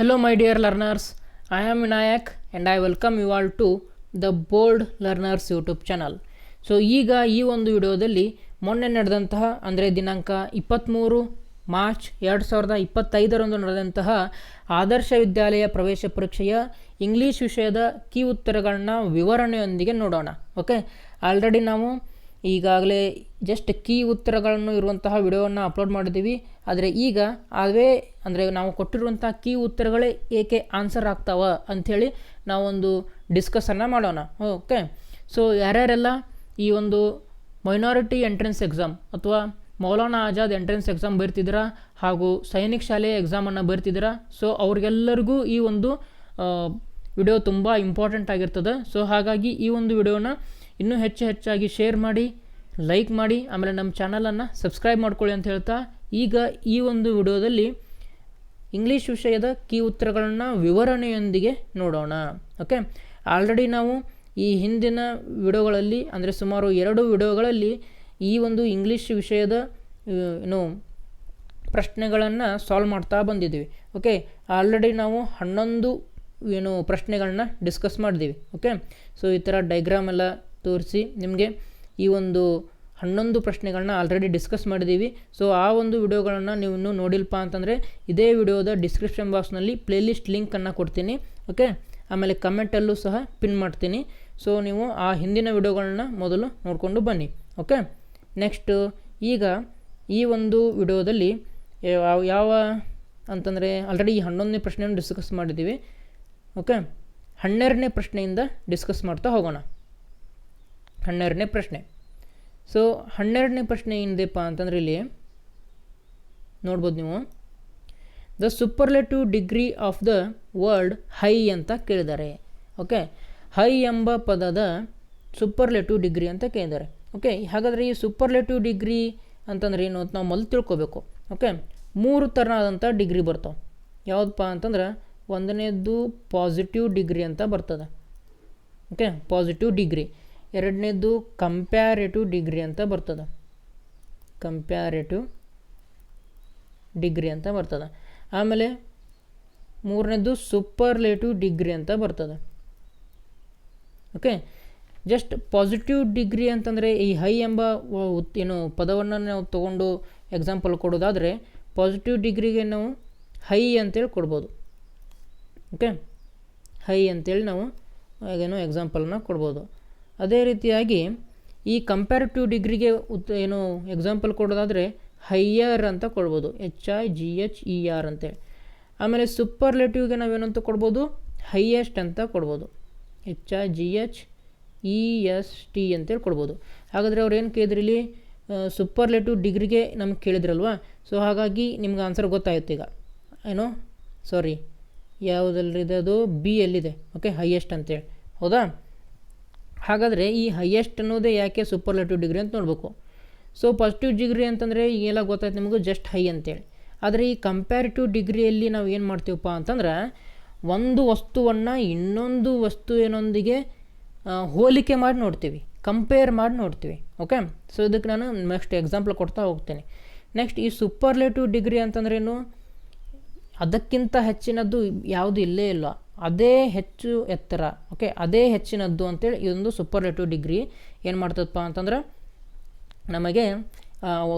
Hello, my dear learners. I am Vinayak and I welcome you all to the Bold YouTube channel so ಈಗ ಈ ಒಂದು ವಿಡಿಯೋದಲ್ಲಿ ಮೊನ್ನೆ ನಡೆದಂತಹ ಅಂದರೆ ದಿನಾಂಕ ಇಪ್ಪತ್ತ್ಮೂರು ಮಾರ್ಚ್ ಎರಡು ಸಾವಿರದ ಇಪ್ಪತ್ತೈದರಂದು ನಡೆದಂತಹ ಆದರ್ಶ ವಿದ್ಯಾಲಯ ಪ್ರವೇಶ ಪರೀಕ್ಷೆಯ ಇಂಗ್ಲೀಷ್ ವಿಷಯದ ಕೀ ಉತ್ತರಗಳನ್ನ ವಿವರಣೆಯೊಂದಿಗೆ ನೋಡೋಣ. ಓಕೆ ಆಲ್ರೆಡಿ ನಾವು ಈಗಾಗಲೇ ಜಸ್ಟ್ ಕೀ ಉತ್ತರಗಳನ್ನು ಇರುವಂತಹ ವಿಡಿಯೋವನ್ನು ಅಪ್ಲೋಡ್ ಮಾಡಿದ್ದೀವಿ. ಆದರೆ ಈಗ ಅದೇ ಅಂದರೆ ನಾವು ಕೊಟ್ಟಿರುವಂಥ ಕೀ ಉತ್ತರಗಳೇ ಏಕೆ ಆನ್ಸರ್ ಆಗ್ತಾವ ಅಂಥೇಳಿ ನಾವೊಂದು ಡಿಸ್ಕಸನ್ನು ಮಾಡೋಣ. ಓಕೆ ಸೊ ಯಾರ್ಯಾರೆಲ್ಲ ಈ ಒಂದು ಮೈನಾರಿಟಿ ಎಂಟ್ರೆನ್ಸ್ ಎಕ್ಸಾಮ್ ಅಥವಾ ಮೌಲಾನಾ ಆಜಾದ್ ಎಂಟ್ರೆನ್ಸ್ ಎಕ್ಸಾಮ್ ಬರ್ತಿದ್ದೀರ ಹಾಗೂ ಸೈನಿಕ್ ಶಾಲೆಯ ಎಕ್ಸಾಮನ್ನು ಬರ್ತಿದ್ದೀರ ಸೊ ಅವ್ರಿಗೆಲ್ಲರಿಗೂ ಈ ಒಂದು ವಿಡಿಯೋ ತುಂಬ ಇಂಪಾರ್ಟೆಂಟ್ ಆಗಿರ್ತದೆ. ಸೊ ಹಾಗಾಗಿ ಈ ಒಂದು ವಿಡಿಯೋನ ಇನ್ನೂ ಹೆಚ್ಚು ಹೆಚ್ಚಾಗಿ ಶೇರ್ ಮಾಡಿ ಲೈಕ್ ಮಾಡಿ, ಆಮೇಲೆ ನಮ್ಮ ಚಾನಲನ್ನು ಸಬ್ಸ್ಕ್ರೈಬ್ ಮಾಡ್ಕೊಳ್ಳಿ ಅಂತ ಹೇಳ್ತಾ, ಈಗ ಈ ಒಂದು ವಿಡಿಯೋದಲ್ಲಿ ಇಂಗ್ಲೀಷ್ ವಿಷಯದ ಕೀ ಉತ್ತರಗಳನ್ನು ವಿವರಣೆಯೊಂದಿಗೆ ನೋಡೋಣ. ಓಕೆ ಆಲ್ರೆಡಿ ನಾವು ಈ ಹಿಂದಿನ ವಿಡಿಯೋಗಳಲ್ಲಿ, ಅಂದರೆ ಸುಮಾರು ಎರಡು ವಿಡಿಯೋಗಳಲ್ಲಿ ಈ ಒಂದು ಇಂಗ್ಲೀಷ್ ವಿಷಯದ ಏನು, ಪ್ರಶ್ನೆಗಳನ್ನು ಸಾಲ್ವ್ ಮಾಡ್ತಾ ಬಂದಿದ್ದೀವಿ. ಓಕೆ ಆಲ್ರೆಡಿ ನಾವು ಹನ್ನೊಂದು, ಏನು, ಪ್ರಶ್ನೆಗಳನ್ನ ಡಿಸ್ಕಸ್ ಮಾಡಿದ್ದೀವಿ ಓಕೆ ಸೊ ಈ ಥರ ಡೈಗ್ರಾಮ್ ಎಲ್ಲ ತೋರಿಸಿ ನಿಮಗೆ ಈ ಒಂದು ಹನ್ನೊಂದು ಪ್ರಶ್ನೆಗಳನ್ನ ಆಲ್ರೆಡಿ ಡಿಸ್ಕಸ್ ಮಾಡಿದ್ದೀವಿ. ಸೊ ಆ ಒಂದು ವಿಡಿಯೋಗಳನ್ನು ನೀವು ಇನ್ನೂ ನೋಡಿಲ್ಲಪ್ಪ ಅಂತಂದರೆ ಇದೇ ವಿಡಿಯೋದ ಡಿಸ್ಕ್ರಿಪ್ಷನ್ ಬಾಕ್ಸ್ನಲ್ಲಿ ಪ್ಲೇಲಿಸ್ಟ್ ಲಿಂಕನ್ನು ಕೊಡ್ತೀನಿ. ಓಕೆ ಆಮೇಲೆ ಕಮೆಂಟಲ್ಲೂ ಸಹ ಪಿನ್ ಮಾಡ್ತೀನಿ. ಸೊ ನೀವು ಆ ಹಿಂದಿನ ವಿಡಿಯೋಗಳನ್ನ ಮೊದಲು ನೋಡಿಕೊಂಡು ಬನ್ನಿ. ಓಕೆ ನೆಕ್ಸ್ಟು ಈಗ ಈ ಒಂದು ವಿಡಿಯೋದಲ್ಲಿ ಯಾವ ಅಂತಂದರೆ ಆಲ್ರೆಡಿ ಈ ಹನ್ನೊಂದನೇ ಪ್ರಶ್ನೆಯನ್ನು ಡಿಸ್ಕಸ್ ಮಾಡಿದ್ದೀವಿ. ಓಕೆ ಹನ್ನೆರಡನೇ ಪ್ರಶ್ನೆಯಿಂದ ಡಿಸ್ಕಸ್ ಮಾಡ್ತಾ ಹೋಗೋಣ. ಹನ್ನೆರಡನೇ ಪ್ರಶ್ನೆ. ಸೊ ಹನ್ನೆರಡನೇ ಪ್ರಶ್ನೆ ಏನಿದೆಪ್ಪ ಅಂತಂದ್ರೆ ಇಲ್ಲಿ ನೋಡ್ಬೋದು ನೀವು. The superlative degree of the word high ಅಂತ ಕೇಳಿದ್ದಾರೆ. ಓಕೆ ಹೈ ಎಂಬ ಪದದ ಸೂಪರ್ಲೆಟಿವ್ ಡಿಗ್ರಿ ಅಂತ ಕೇಳಿದ್ದಾರೆ. ಓಕೆ ಹಾಗಾದರೆ ಈ ಸೂಪರ್ಲೇಟಿವ್ ಡಿಗ್ರಿ ಅಂತಂದ್ರೆ ಏನು ಅಂತ ನಾವು ಮೊದಲು ತಿಳ್ಕೊಬೇಕು. ಓಕೆ ಮೂರು ಥರನಾದಂಥ ಡಿಗ್ರಿ ಬರ್ತಾವೆ. ಯಾವುದಪ್ಪ ಅಂತಂದ್ರೆ ಒಂದನೇದು ಪಾಸಿಟಿವ್ ಡಿಗ್ರಿ ಅಂತ ಬರ್ತದೆ. ಓಕೆ ಪಾಸಿಟಿವ್ ಡಿಗ್ರಿ ಎರಡನೇದು ಕಂಪ್ಯಾರೇಟಿವ್ ಡಿಗ್ರಿ ಅಂತ ಬರ್ತದೆ. ಕಂಪ್ಯಾರೇಟಿವ್ ಡಿಗ್ರಿ ಅಂತ ಬರ್ತದೆ. ಆಮೇಲೆ ಮೂರನೇದು ಸೂಪರ್ಲೇಟಿವ್ ಡಿಗ್ರಿ ಅಂತ ಬರ್ತದೆ. ಓಕೆ ಜಸ್ಟ್ ಪಾಸಿಟಿವ್ ಡಿಗ್ರಿ ಅಂತಂದರೆ ಈ ಹೈ ಎಂಬ ಏನು ಪದವನ್ನು ನಾವು ತೊಗೊಂಡು ಎಕ್ಸಾಂಪಲ್ ಕೊಡೋದಾದರೆ ಪಾಸಿಟಿವ್ ಡಿಗ್ರಿಗೆ ನಾವು ಹೈ ಅಂತೇಳಿ ಕೊಡ್ಬೋದು. ಓಕೆ ಹೈ ಅಂತೇಳಿ ನಾವು ಏನೋ ಎಕ್ಸಾಂಪಲ್ನ ಕೊಡ್ಬೋದು. ಅದೇ ರೀತಿಯಾಗಿ ಈ ಕಂಪ್ಯಾರಿಟಿವ್ ಡಿಗ್ರಿಗೆ ಉತ್, ಏನು ಎಕ್ಸಾಂಪಲ್ ಕೊಡೋದಾದರೆ ಹೈಯರ್ ಅಂತ ಕೊಡ್ಬೋದು. H I G H E R ಅಂತೇಳಿ ಆಮೇಲೆ ಸೂಪರ್ಲೇಟಿವ್ಗೆ ನಾವೇನಂತ ಕೊಡ್ಬೋದು? ಹೈಯೆಸ್ಟ್ ಅಂತ ಕೊಡ್ಬೋದು. H I G H E S T ಅಂತೇಳಿ ಕೊಡ್ಬೋದು. ಹಾಗಾದರೆ ಅವ್ರು ಏನು ಕೇಳಿದ್ರಿ ಇಲ್ಲಿ ಸೂಪರ್ಲೇಟಿವ್ ಡಿಗ್ರಿಗೆ ನಮ್ಗೆ ಕೇಳಿದ್ರಲ್ವಾ? ಸೊ ಹಾಗಾಗಿ ನಿಮ್ಗೆ ಆನ್ಸರ್ ಗೊತ್ತಾಯ್ತು ಈಗ. ಏನೋ? ಸಾರಿ ಯಾವುದಲ್ಲಿದೆ ಅದು? ಬಿ ಎಲ್ಲಿದೆ ಓಕೆ ಹೈಯೆಸ್ಟ್ ಅಂತೇಳಿ ಹೌದಾ? ಹಾಗಾದರೆ ಈ ಹೈಯೆಸ್ಟ್ ಅನ್ನೋದೇ ಯಾಕೆ ಸೂಪರ್ಲೆಟಿವ್ ಡಿಗ್ರಿ ಅಂತ ನೋಡಬೇಕು. ಸೊ ಪಾಸಿಟಿವ್ ಡಿಗ್ರಿ ಅಂತಂದರೆ ಈಗೆಲ್ಲ ಗೊತ್ತಾಯ್ತು ನಿಮಗೂ ಜಸ್ಟ್ ಹೈ ಅಂತೇಳಿ. ಆದರೆ ಈ ಕಂಪ್ಯಾರಿಟಿವ್ ಡಿಗ್ರಿಯಲ್ಲಿ ನಾವು ಏನು ಮಾಡ್ತೀವಪ್ಪ ಅಂತಂದ್ರೆ, ಒಂದು ವಸ್ತುವನ್ನು ಇನ್ನೊಂದು ವಸ್ತುವಿನೊಂದಿಗೆ ಏನೊಂದಿಗೆ ಹೋಲಿಕೆ ಮಾಡಿ ನೋಡ್ತೀವಿ. ಕಂಪೇರ್ ಮಾಡಿ ನೋಡ್ತೀವಿ. ಓಕೆ ಸೊ ಇದಕ್ಕೆ ನಾನು ನೆಕ್ಸ್ಟ್ ಎಕ್ಸಾಂಪಲ್ ಕೊಡ್ತಾ ಹೋಗ್ತೀನಿ. ನೆಕ್ಸ್ಟ್ ಈ ಸೂಪರ್ಲೇಟಿವ್ ಡಿಗ್ರಿ ಅಂತಂದ್ರೇನು ಅದಕ್ಕಿಂತ ಹೆಚ್ಚಿನದ್ದು ಯಾವುದು ಇಲ್ಲೇ ಇಲ್ಲ. ಅದೇ ಹೆಚ್ಚು ಎತ್ತರ ಓಕೆ ಅದೇ ಹೆಚ್ಚಿನದ್ದು ಅಂತೇಳಿ ಇದೊಂದು ಸೂಪರ್ಲೇಟಿವ್ ಡಿಗ್ರಿ ಏನು ಮಾಡ್ತದಪ್ಪ ಅಂತಂದ್ರೆ ನಮಗೆ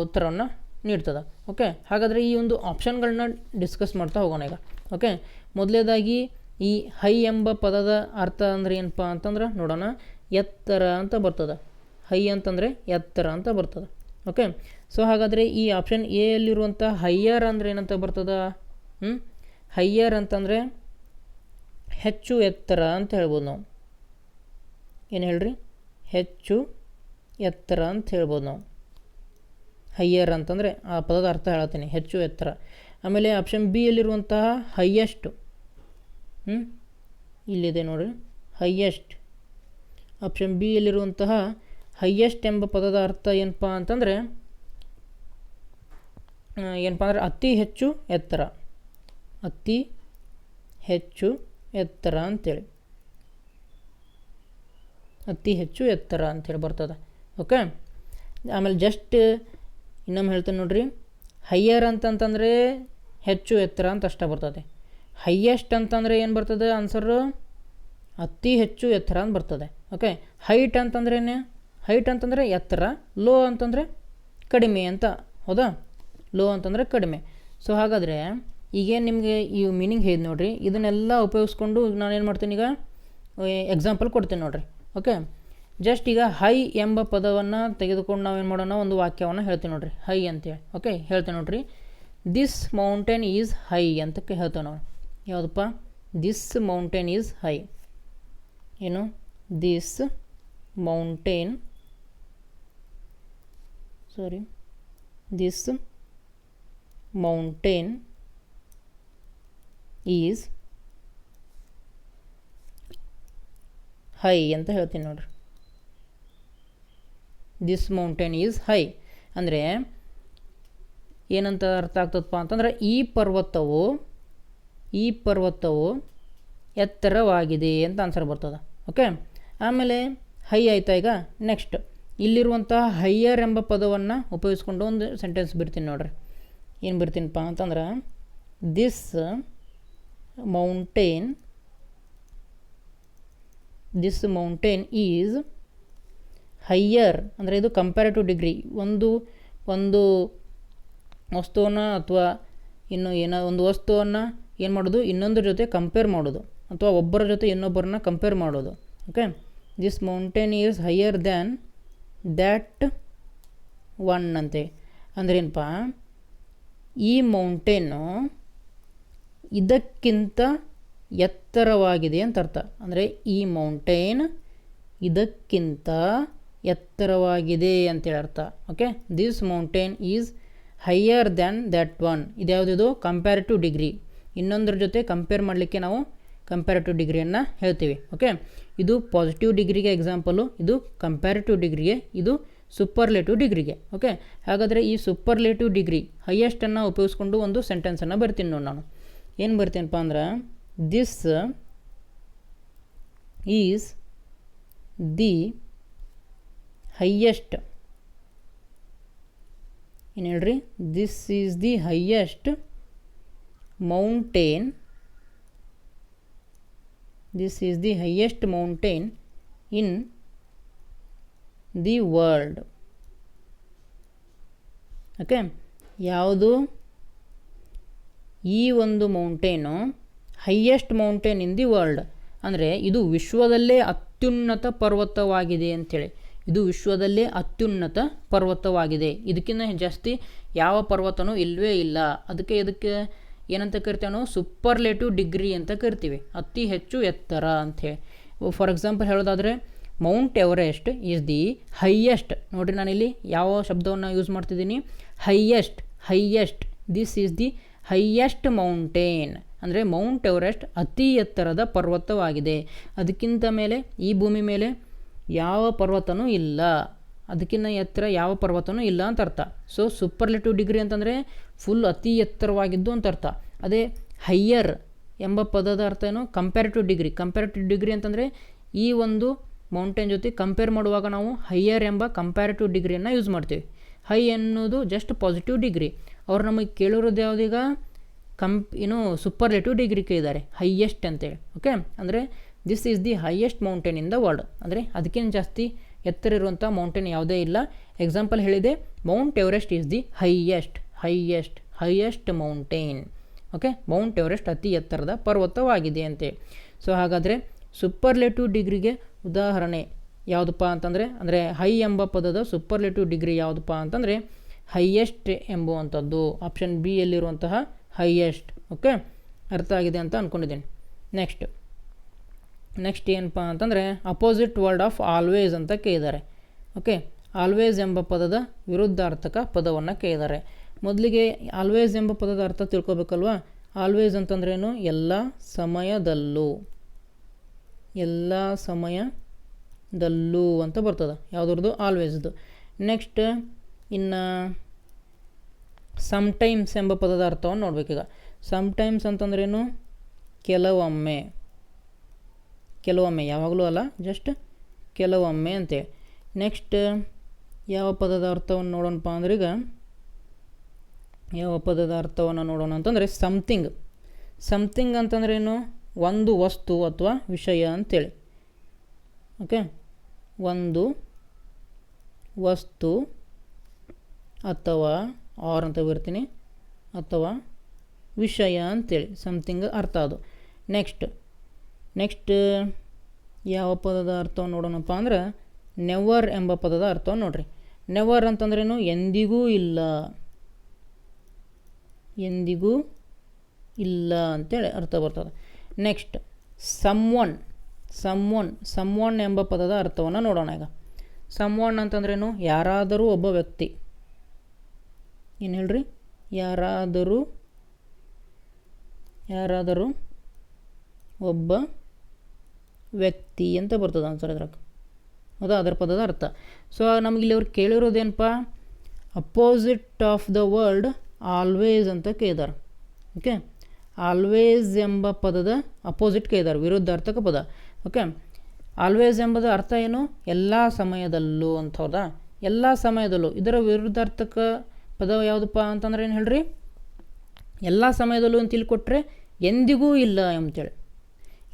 ಉತ್ತರವನ್ನು ನೀಡ್ತದೆ ಓಕೆ ಹಾಗಾದರೆ ಈ ಒಂದು ಆಪ್ಷನ್ಗಳನ್ನ ಡಿಸ್ಕಸ್ ಮಾಡ್ತಾ ಹೋಗೋಣ ಈಗ ಓಕೆ ಮೊದಲೇದಾಗಿ ಈ ಹೈ ಎಂಬ ಪದದ ಅರ್ಥ ಅಂದರೆ ಏನಪ್ಪ ಅಂತಂದ್ರೆ ನೋಡೋಣ, ಎತ್ತರ ಅಂತ ಬರ್ತದೆ. ಹೈ ಅಂತಂದರೆ ಎತ್ತರ ಅಂತ ಬರ್ತದೆ ಓಕೆ ಸೊ ಹಾಗಾದರೆ ಈ ಆಪ್ಷನ್ ಎ ಹೈಯರ್ ಅಂದರೆ ಏನಂತ ಬರ್ತದ? ಹ್ಞೂ ಹೈಯರ್ ಅಂತಂದರೆ ಹೆಚ್ಚು ಎತ್ತರ ಅಂತ ಹೇಳ್ಬೋದು ನಾವು. ಏನು ಹೇಳ್ರಿ? ಹೆಚ್ಚು ಎತ್ತರ ಅಂತ ಹೇಳ್ಬೋದು ನಾವು. ಹೈಯರ್ ಅಂತಂದರೆ ಆ ಪದದ ಅರ್ಥ ಹೇಳ್ತೀನಿ ಹೆಚ್ಚು ಎತ್ತರ. ಆಮೇಲೆ ಆಪ್ಷನ್ ಬಿ ಯಲ್ಲಿರುವಂತಹ ಹೈಯೆಸ್ಟ್ ಹ್ಞೂ ಇಲ್ಲಿದೆ ನೋಡಿರಿ. ಹೈಯೆಸ್ಟ್ ಆಪ್ಷನ್ ಬಿ ಯಲ್ಲಿರುವಂತಹ ಹೈಯೆಸ್ಟ್ ಎಂಬ ಪದದ ಅರ್ಥ ಏನಪ್ಪ ಅಂತಂದರೆ ಏನಪ್ಪ ಅಂದರೆ ಅತಿ ಹೆಚ್ಚು ಎತ್ತರ. ಅತಿ ಹೆಚ್ಚು ಎತ್ತರ ಅಂತೇಳಿ. ಅತಿ ಹೆಚ್ಚು ಎತ್ತರ ಅಂತೇಳಿ ಬರ್ತದೆ. ಓಕೆ ಆಮೇಲೆ ಜಸ್ಟ್ ಇನ್ನೊಮ್ಮೆ ಹೇಳ್ತೇನೆ ನೋಡ್ರಿ. ಹೈಯರ್ ಅಂತಂತಂದರೆ ಹೆಚ್ಚು ಎತ್ತರ ಅಂತ ಅಷ್ಟೇ ಬರ್ತದೆ. ಹೈಯೆಸ್ಟ್ ಅಂತಂದರೆ ಏನು ಬರ್ತದೆ? ಆನ್ಸರು ಅತಿ ಹೆಚ್ಚು ಎತ್ತರ ಅಂತ ಬರ್ತದೆ. ಓಕೆ ಹೈಟ್ ಅಂತಂದ್ರೇನು ಹೈಟ್ ಅಂತಂದರೆ ಎತ್ತರ. ಲೋ ಅಂತಂದರೆ ಕಡಿಮೆ ಅಂತ. ಹೌದಾ? ಲೋ ಅಂತಂದರೆ ಕಡಿಮೆ. ಸೊ ಹಾಗಾದರೆ ಈಗೇನು ನಿಮಗೆ ಈ ಮೀನಿಂಗ್ ಹೇಳಿದ್ ನೋಡಿರಿ, ಇದನ್ನೆಲ್ಲ ಉಪಯೋಗಿಸ್ಕೊಂಡು ನಾನೇನು ಮಾಡ್ತೀನಿ ಈಗ ಎಕ್ಸಾಂಪಲ್ ಕೊಡ್ತೀನಿ ನೋಡಿರಿ ಓಕೆ ಜಸ್ಟ್ ಈಗ ಹೈ ಎಂಬ ಪದವನ್ನು ತೆಗೆದುಕೊಂಡು ನಾವೇನು ಮಾಡೋಣ, ಒಂದು ವಾಕ್ಯವನ್ನು ಹೇಳ್ತೀವಿ ನೋಡಿರಿ, ಹೈ ಅಂತೇಳಿ ಓಕೆ ಹೇಳ್ತೀನಿ ನೋಡ್ರಿ ದಿಸ್ ಮೌಂಟೇನ್ ಈಸ್ ಹೈ ಅಂತ ಹೇಳ್ತೇವೆ ನಾವು. ಯಾವುದಪ್ಪ? ದಿಸ್ ಮೌಂಟೇನ್ ಈಸ್ ಹೈ ಏನು? This mountain sorry this mountain is high ಅಂತ ಹೇಳ್ತೀನಿ ನೋಡ್ರಿ. ದಿಸ್ ಮೌಂಟೇನ್ ಈಸ್ ಹೈ ಅಂದರೆ ಏನಂತ ಅರ್ಥ ಆಗ್ತದಪ್ಪ ಅಂತಂದ್ರೆ ಈ ಪರ್ವತವು ಈ ಪರ್ವತವು ಎತ್ತರವಾಗಿದೆ ಅಂತ ಆನ್ಸರ್ ಬರ್ತದೆ. ಓಕೆ ಆಮೇಲೆ ಹೈ ಆಯ್ತಾ ಈಗ? ನೆಕ್ಸ್ಟ್ ಇಲ್ಲಿರುವಂತಹ ಹೈಯರ್ ಎಂಬ ಪದವನ್ನು ಉಪಯೋಗಿಸ್ಕೊಂಡು ಒಂದು ಸೆಂಟೆನ್ಸ್ ಬಿಡ್ತೀನಿ ನೋಡ್ರಿ. ಏನು ಬಿಡ್ತೀನಪ್ಪ ಅಂತಂದ್ರೆ this mountain this mountain is higher ಅಂದರೆ ಇದು ಕಂಪ್ಯಾರಿಟಿವ್ ಡಿಗ್ರಿ ಒಂದು ಒಂದು ವಸ್ತುವನ್ನು ಅಥವಾ ಇನ್ನು ಏನೋ, ಒಂದು ವಸ್ತುವನ್ನು ಏನು ಮಾಡೋದು? ಇನ್ನೊಂದ್ರ ಜೊತೆ ಕಂಪೇರ್ ಮಾಡೋದು. ಅಥವಾ ಒಬ್ಬರ ಜೊತೆ ಇನ್ನೊಬ್ಬರನ್ನ ಕಂಪೇರ್ ಮಾಡೋದು. Okay this mountain is higher than that one ಅಂತೆ. ಅಂದ್ರೇನಪ್ಪ? ಈ ಮೌಂಟೇನು ಇದಕ್ಕಿಂತ ಎತ್ತರವಾಗಿದೆ ಅಂತ ಅರ್ಥ. ಅಂದರೆ ಈ ಮೌಂಟೇನ್ ಇದಕ್ಕಿಂತ ಎತ್ತರವಾಗಿದೆ ಅಂತೇಳಿ ಅರ್ಥ. Okay this mountain is higher than that one ಇದ್ಯಾವುದಿದು? Comparative degree ಇನ್ನೊಂದರ ಜೊತೆ ಕಂಪೇರ್ ಮಾಡಲಿಕ್ಕೆ ನಾವು ಕಂಪ್ಯಾರಿಟಿವ್ ಡಿಗ್ರಿಯನ್ನು ಹೇಳ್ತೀವಿ. ಓಕೆ ಇದು ಪಾಸಿಟಿವ್ ಡಿಗ್ರಿಗೆ ಎಕ್ಸಾಂಪಲು ಇದು ಕಂಪ್ಯಾರಿಟಿವ್ ಡಿಗ್ರಿಗೆ ಇದು ಸೂಪರ್ಲೇಟಿವ್ ಡಿಗ್ರಿಗೆ ಓಕೆ ಹಾಗಾದರೆ ಈ ಸೂಪರ್ಲೇಟಿವ್ ಡಿಗ್ರಿ ಹೈಯೆಸ್ಟನ್ನು ಉಪಯೋಗಿಸ್ಕೊಂಡು ಒಂದು ಸೆಂಟೆನ್ಸನ್ನು ಬರ್ತೀನಿ ನೋಡಿ ನಾನು. ಏನು ಬರ್ತೇನಪ್ಪ ಅಂದ್ರೆ ದಿಸ್ ಈಸ್ ದಿ ಹೈಯೆಸ್ಟ್ ಏನು ಹೇಳ್ರಿ? This is the highest mountain this is the highest mountain in the world okay ಯಾವುದು? ಈ ಒಂದು mountain highest mountain in the world ಅಂದರೆ ಇದು ವಿಶ್ವದಲ್ಲೇ ಅತ್ಯುನ್ನತ ಪರ್ವತವಾಗಿದೆ ಅಂಥೇಳಿ ಇದು ವಿಶ್ವದಲ್ಲೇ ಅತ್ಯುನ್ನತ ಪರ್ವತವಾಗಿದೆ. ಇದಕ್ಕಿಂತ ಜಾಸ್ತಿ ಯಾವ ಪರ್ವತನೂ ಇಲ್ಲವೇ ಇಲ್ಲ. ಅದಕ್ಕೆ ಇದಕ್ಕೆ ಏನಂತ ಕರಿತೇವೆ ನಾವು? ಸೂಪರ್ಲೇಟಿವ್ ಡಿಗ್ರಿ ಅಂತ ಕರಿತೀವಿ. ಅತಿ ಹೆಚ್ಚು ಎತ್ತರ ಅಂಥೇಳಿ ಫಾರ್ ಎಕ್ಸಾಂಪಲ್ ಹೇಳೋದಾದರೆ Mount Everest is the highest ನೋಡಿರಿ ನಾನಿಲ್ಲಿ ಯಾವ ಶಬ್ದವನ್ನು ಯೂಸ್ ಮಾಡ್ತಿದ್ದೀನಿ? Highest highest this is the highest mountain, ಅಂದರೆ ಮೌಂಟ್ ಎವರೆಸ್ಟ್ ಅತಿ ಎತ್ತರದ ಪರ್ವತವಾಗಿದೆ. ಅದಕ್ಕಿಂತ ಮೇಲೆ, ಈ ಭೂಮಿ ಮೇಲೆ ಯಾವ ಪರ್ವತನೂ ಇಲ್ಲ. ಅದಕ್ಕಿಂತ ಎತ್ತರ ಯಾವ ಪರ್ವತನೂ ಇಲ್ಲ ಅಂತ ಅರ್ಥ. ಸೊ ಸೂಪರ್ಲೆಟಿವ್ ಡಿಗ್ರಿ ಅಂತಂದರೆ ಫುಲ್ ಅತಿ ಎತ್ತರವಾಗಿದ್ದು ಅಂತ ಅರ್ಥ. ಅದೇ ಹೈಯರ್ ಎಂಬ ಪದದ ಅರ್ಥ ಏನು? ಕಂಪ್ಯಾರಿಟಿವ್ ಡಿಗ್ರಿ ಕಂಪ್ಯಾರಿಟಿವ್ ಡಿಗ್ರಿ ಅಂತಂದರೆ ಈ ಒಂದು ಮೌಂಟೇನ್ ಜೊತೆ ಕಂಪೇರ್ ಮಾಡುವಾಗ ನಾವು ಹೈಯರ್ ಎಂಬ ಕಂಪ್ಯಾರಿಟಿವ್ ಡಿಗ್ರಿಯನ್ನು ಯೂಸ್ ಮಾಡ್ತೀವಿ. ಹೈ ಎನ್ನುವುದು ಜಸ್ಟ್ ಪಾಸಿಟಿವ್ ಡಿಗ್ರಿ ಅವ್ರು ನಮಗೆ ಕೇಳಿರೋದು ಯಾವುದೀಗ ಕಂಪ್, ಏನು ಸೂಪರ್ಲೇಟಿವ್ ಡಿಗ್ರಿ ಇದ್ದಾರೆ ಹೈಯೆಸ್ಟ್ ಅಂತೇಳಿ ಓಕೆ ಅಂದರೆ this is the highest mountain in the world ಅಂದರೆ ಅದಕ್ಕಿಂತ ಜಾಸ್ತಿ ಎತ್ತರ ಇರುವಂಥ ಮೌಂಟೇನ್ ಯಾವುದೇ ಇಲ್ಲ. ಎಕ್ಸಾಂಪಲ್ ಹೇಳಿದೆ Mount Everest is the highest highest highest mountain okay Mount Everest ಅತಿ ಎತ್ತರದ ಪರ್ವತವಾಗಿದೆ ಅಂತೇಳಿ. ಸೊ ಹಾಗಾದರೆ ಸೂಪರ್ಲೇಟಿವ್ ಡಿಗ್ರಿಗೆ ಉದಾಹರಣೆ ಯಾವುದಪ್ಪ ಅಂತಂದರೆ, ಅಂದರೆ ಹೈ ಎಂಬ ಪದದ ಸೂಪರ್ಲೇಟಿವ್ ಡಿಗ್ರಿ ಯಾವುದಪ್ಪ ಅಂತಂದರೆ ಹೈಯೆಸ್ಟ್ ಎಂಬುವಂಥದ್ದು, ಆಪ್ಷನ್ ಬಿ ಯಲ್ಲಿರುವಂತಹ ಹೈಯೆಸ್ಟ್, ಓಕೆ? ಅರ್ಥ ಆಗಿದೆ ಅಂತ ಅಂದ್ಕೊಂಡಿದ್ದೀನಿ ನೆಕ್ಸ್ಟ್. ನೆಕ್ಸ್ಟ್ ಏನಪ್ಪ ಅಂತಂದರೆ, ಅಪೋಸಿಟ್ ವರ್ಡ್ ಆಫ್ ಆಲ್ವೇಸ್ ಅಂತ ಕೇಳಿದ್ದಾರೆ. ಓಕೆ? ಆಲ್ವೇಸ್ ಎಂಬ ಪದದ ವಿರುದ್ಧಾರ್ಥಕ ಪದವನ್ನು ಕೇಳಿದ್ದಾರೆ. ಮೊದಲಿಗೆ ಆಲ್ವೇಸ್ ಎಂಬ ಪದದ ಅರ್ಥ ತಿಳ್ಕೊಬೇಕಲ್ವಾ? ಆಲ್ವೇಸ್ ಅಂತಂದ್ರೇನು ಎಲ್ಲ ಸಮಯದಲ್ಲೂ. ಎಲ್ಲ ಸಮಯದಲ್ಲೂ ಅಂತ ಬರ್ತದೆ. ಯಾವುದ್ರದ್ದು? ಆಲ್ವೇಸ್ದು. ನೆಕ್ಸ್ಟ್ ಇನ್ನು ಸಮ್ಟೈಮ್ಸ್ ಎಂಬ ಪದದ ಅರ್ಥವನ್ನು ನೋಡ್ಬೇಕೀಗ ಸಮ್ಟೈಮ್ಸ್ ಅಂತಂದ್ರೇನು? ಕೆಲವೊಮ್ಮೆ. ಕೆಲವೊಮ್ಮೆ, ಯಾವಾಗಲೂ ಅಲ್ಲ ಜಸ್ಟ್ ಕೆಲವೊಮ್ಮೆ ಅಂತೇಳಿ. ನೆಕ್ಸ್ಟ್ ಯಾವ ಪದದ ಅರ್ಥವನ್ನು ನೋಡೋಣಪ್ಪ ಅಂದ್ರೆ ಈಗ, ಯಾವ ಪದದ ಅರ್ಥವನ್ನು ನೋಡೋಣ ಅಂತಂದರೆ ಸಮಥಿಂಗ್ ಸಮಥಿಂಗ್ ಅಂತಂದ್ರೇನು? ಒಂದು ವಸ್ತು ಅಥವಾ ವಿಷಯ ಅಂತೇಳಿ. ಓಕೆ ಒಂದು ವಸ್ತು ಅಥವಾ ಆರ್ ಅಂತ ಬರ್ತೀನಿ. ಅಥವಾ ವಿಷಯ ಅಂತೇಳಿ ಸಮಥಿಂಗ್ ಅರ್ಥ ಅದು. ನೆಕ್ಸ್ಟ್ ನೆಕ್ಸ್ಟ್ ಯಾವ ಪದದ ಅರ್ಥವ ನೋಡೋಣಪ್ಪ ಅಂದ್ರೆ ನೆವರ್ ಎಂಬ ಪದದ ಅರ್ಥವ ನೋಡ್ರಿ. ನೆವರ್ ಅಂತಂದ್ರೇನು? ಎಂದಿಗೂ ಇಲ್ಲ. ಎಂದಿಗೂ ಇಲ್ಲ ಅಂತೇಳಿ ಅರ್ಥ ಬರ್ತದೆ. ನೆಕ್ಸ್ಟ್ ಸಮ್ವನ್ ಸಮ್ವನ್ ಸಮ್ವನ್ ಎಂಬ ಪದದ ಅರ್ಥವನ್ನು ನೋಡೋಣ ಈಗ. ಸಮ್ವನ್ ಅಂತಂದ್ರೇನು? ಯಾರಾದರೂ ಒಬ್ಬ ವ್ಯಕ್ತಿ. ಏನು ಹೇಳ್ರಿ? ಯಾರಾದರೂ ಯಾರಾದರೂ ಒಬ್ಬ ವ್ಯಕ್ತಿ ಅಂತ ಬರ್ತದೆ ಆನ್ಸರ್ ಅದ್ರಾಗ ಹೌದಾ ಅದರ ಪದದ ಅರ್ಥ. ಸೊ ನಮ್ಗೆ ಇಲ್ಲಿ ಅವ್ರು ಕೇಳಿರೋದೇನಪ್ಪ? Opposite of the world always ಅಂತ ಕೇಳಿದಾರೆ. ಓಕೆ ಆಲ್ವೇಸ್ ಎಂಬ ಪದದ ಅಪೋಸಿಟ್ ಕೇಳಿದಾರೆ, ವಿರುದ್ಧಾರ್ಥಕ ಪದ. ಓಕೆ ಆಲ್ವೇಸ್ ಎಂಬುದು ಅರ್ಥ ಏನು? ಎಲ್ಲ ಸಮಯದಲ್ಲೂ ಅಂತ ಹೌದಾ ಎಲ್ಲ ಸಮಯದಲ್ಲೂ. ಇದರ ವಿರುದ್ಧಾರ್ಥಕ ಪದ ಯಾವುದಪ್ಪ ಅಂತಂದ್ರೆ ಏನು ಹೇಳ್ರಿ? ಎಲ್ಲ ಸಮಯದಲ್ಲೂ ಅಂತ ತಿಳ್ಕೊಟ್ರೆ ಎಂದಿಗೂ ಇಲ್ಲ ಅಂತೇಳಿ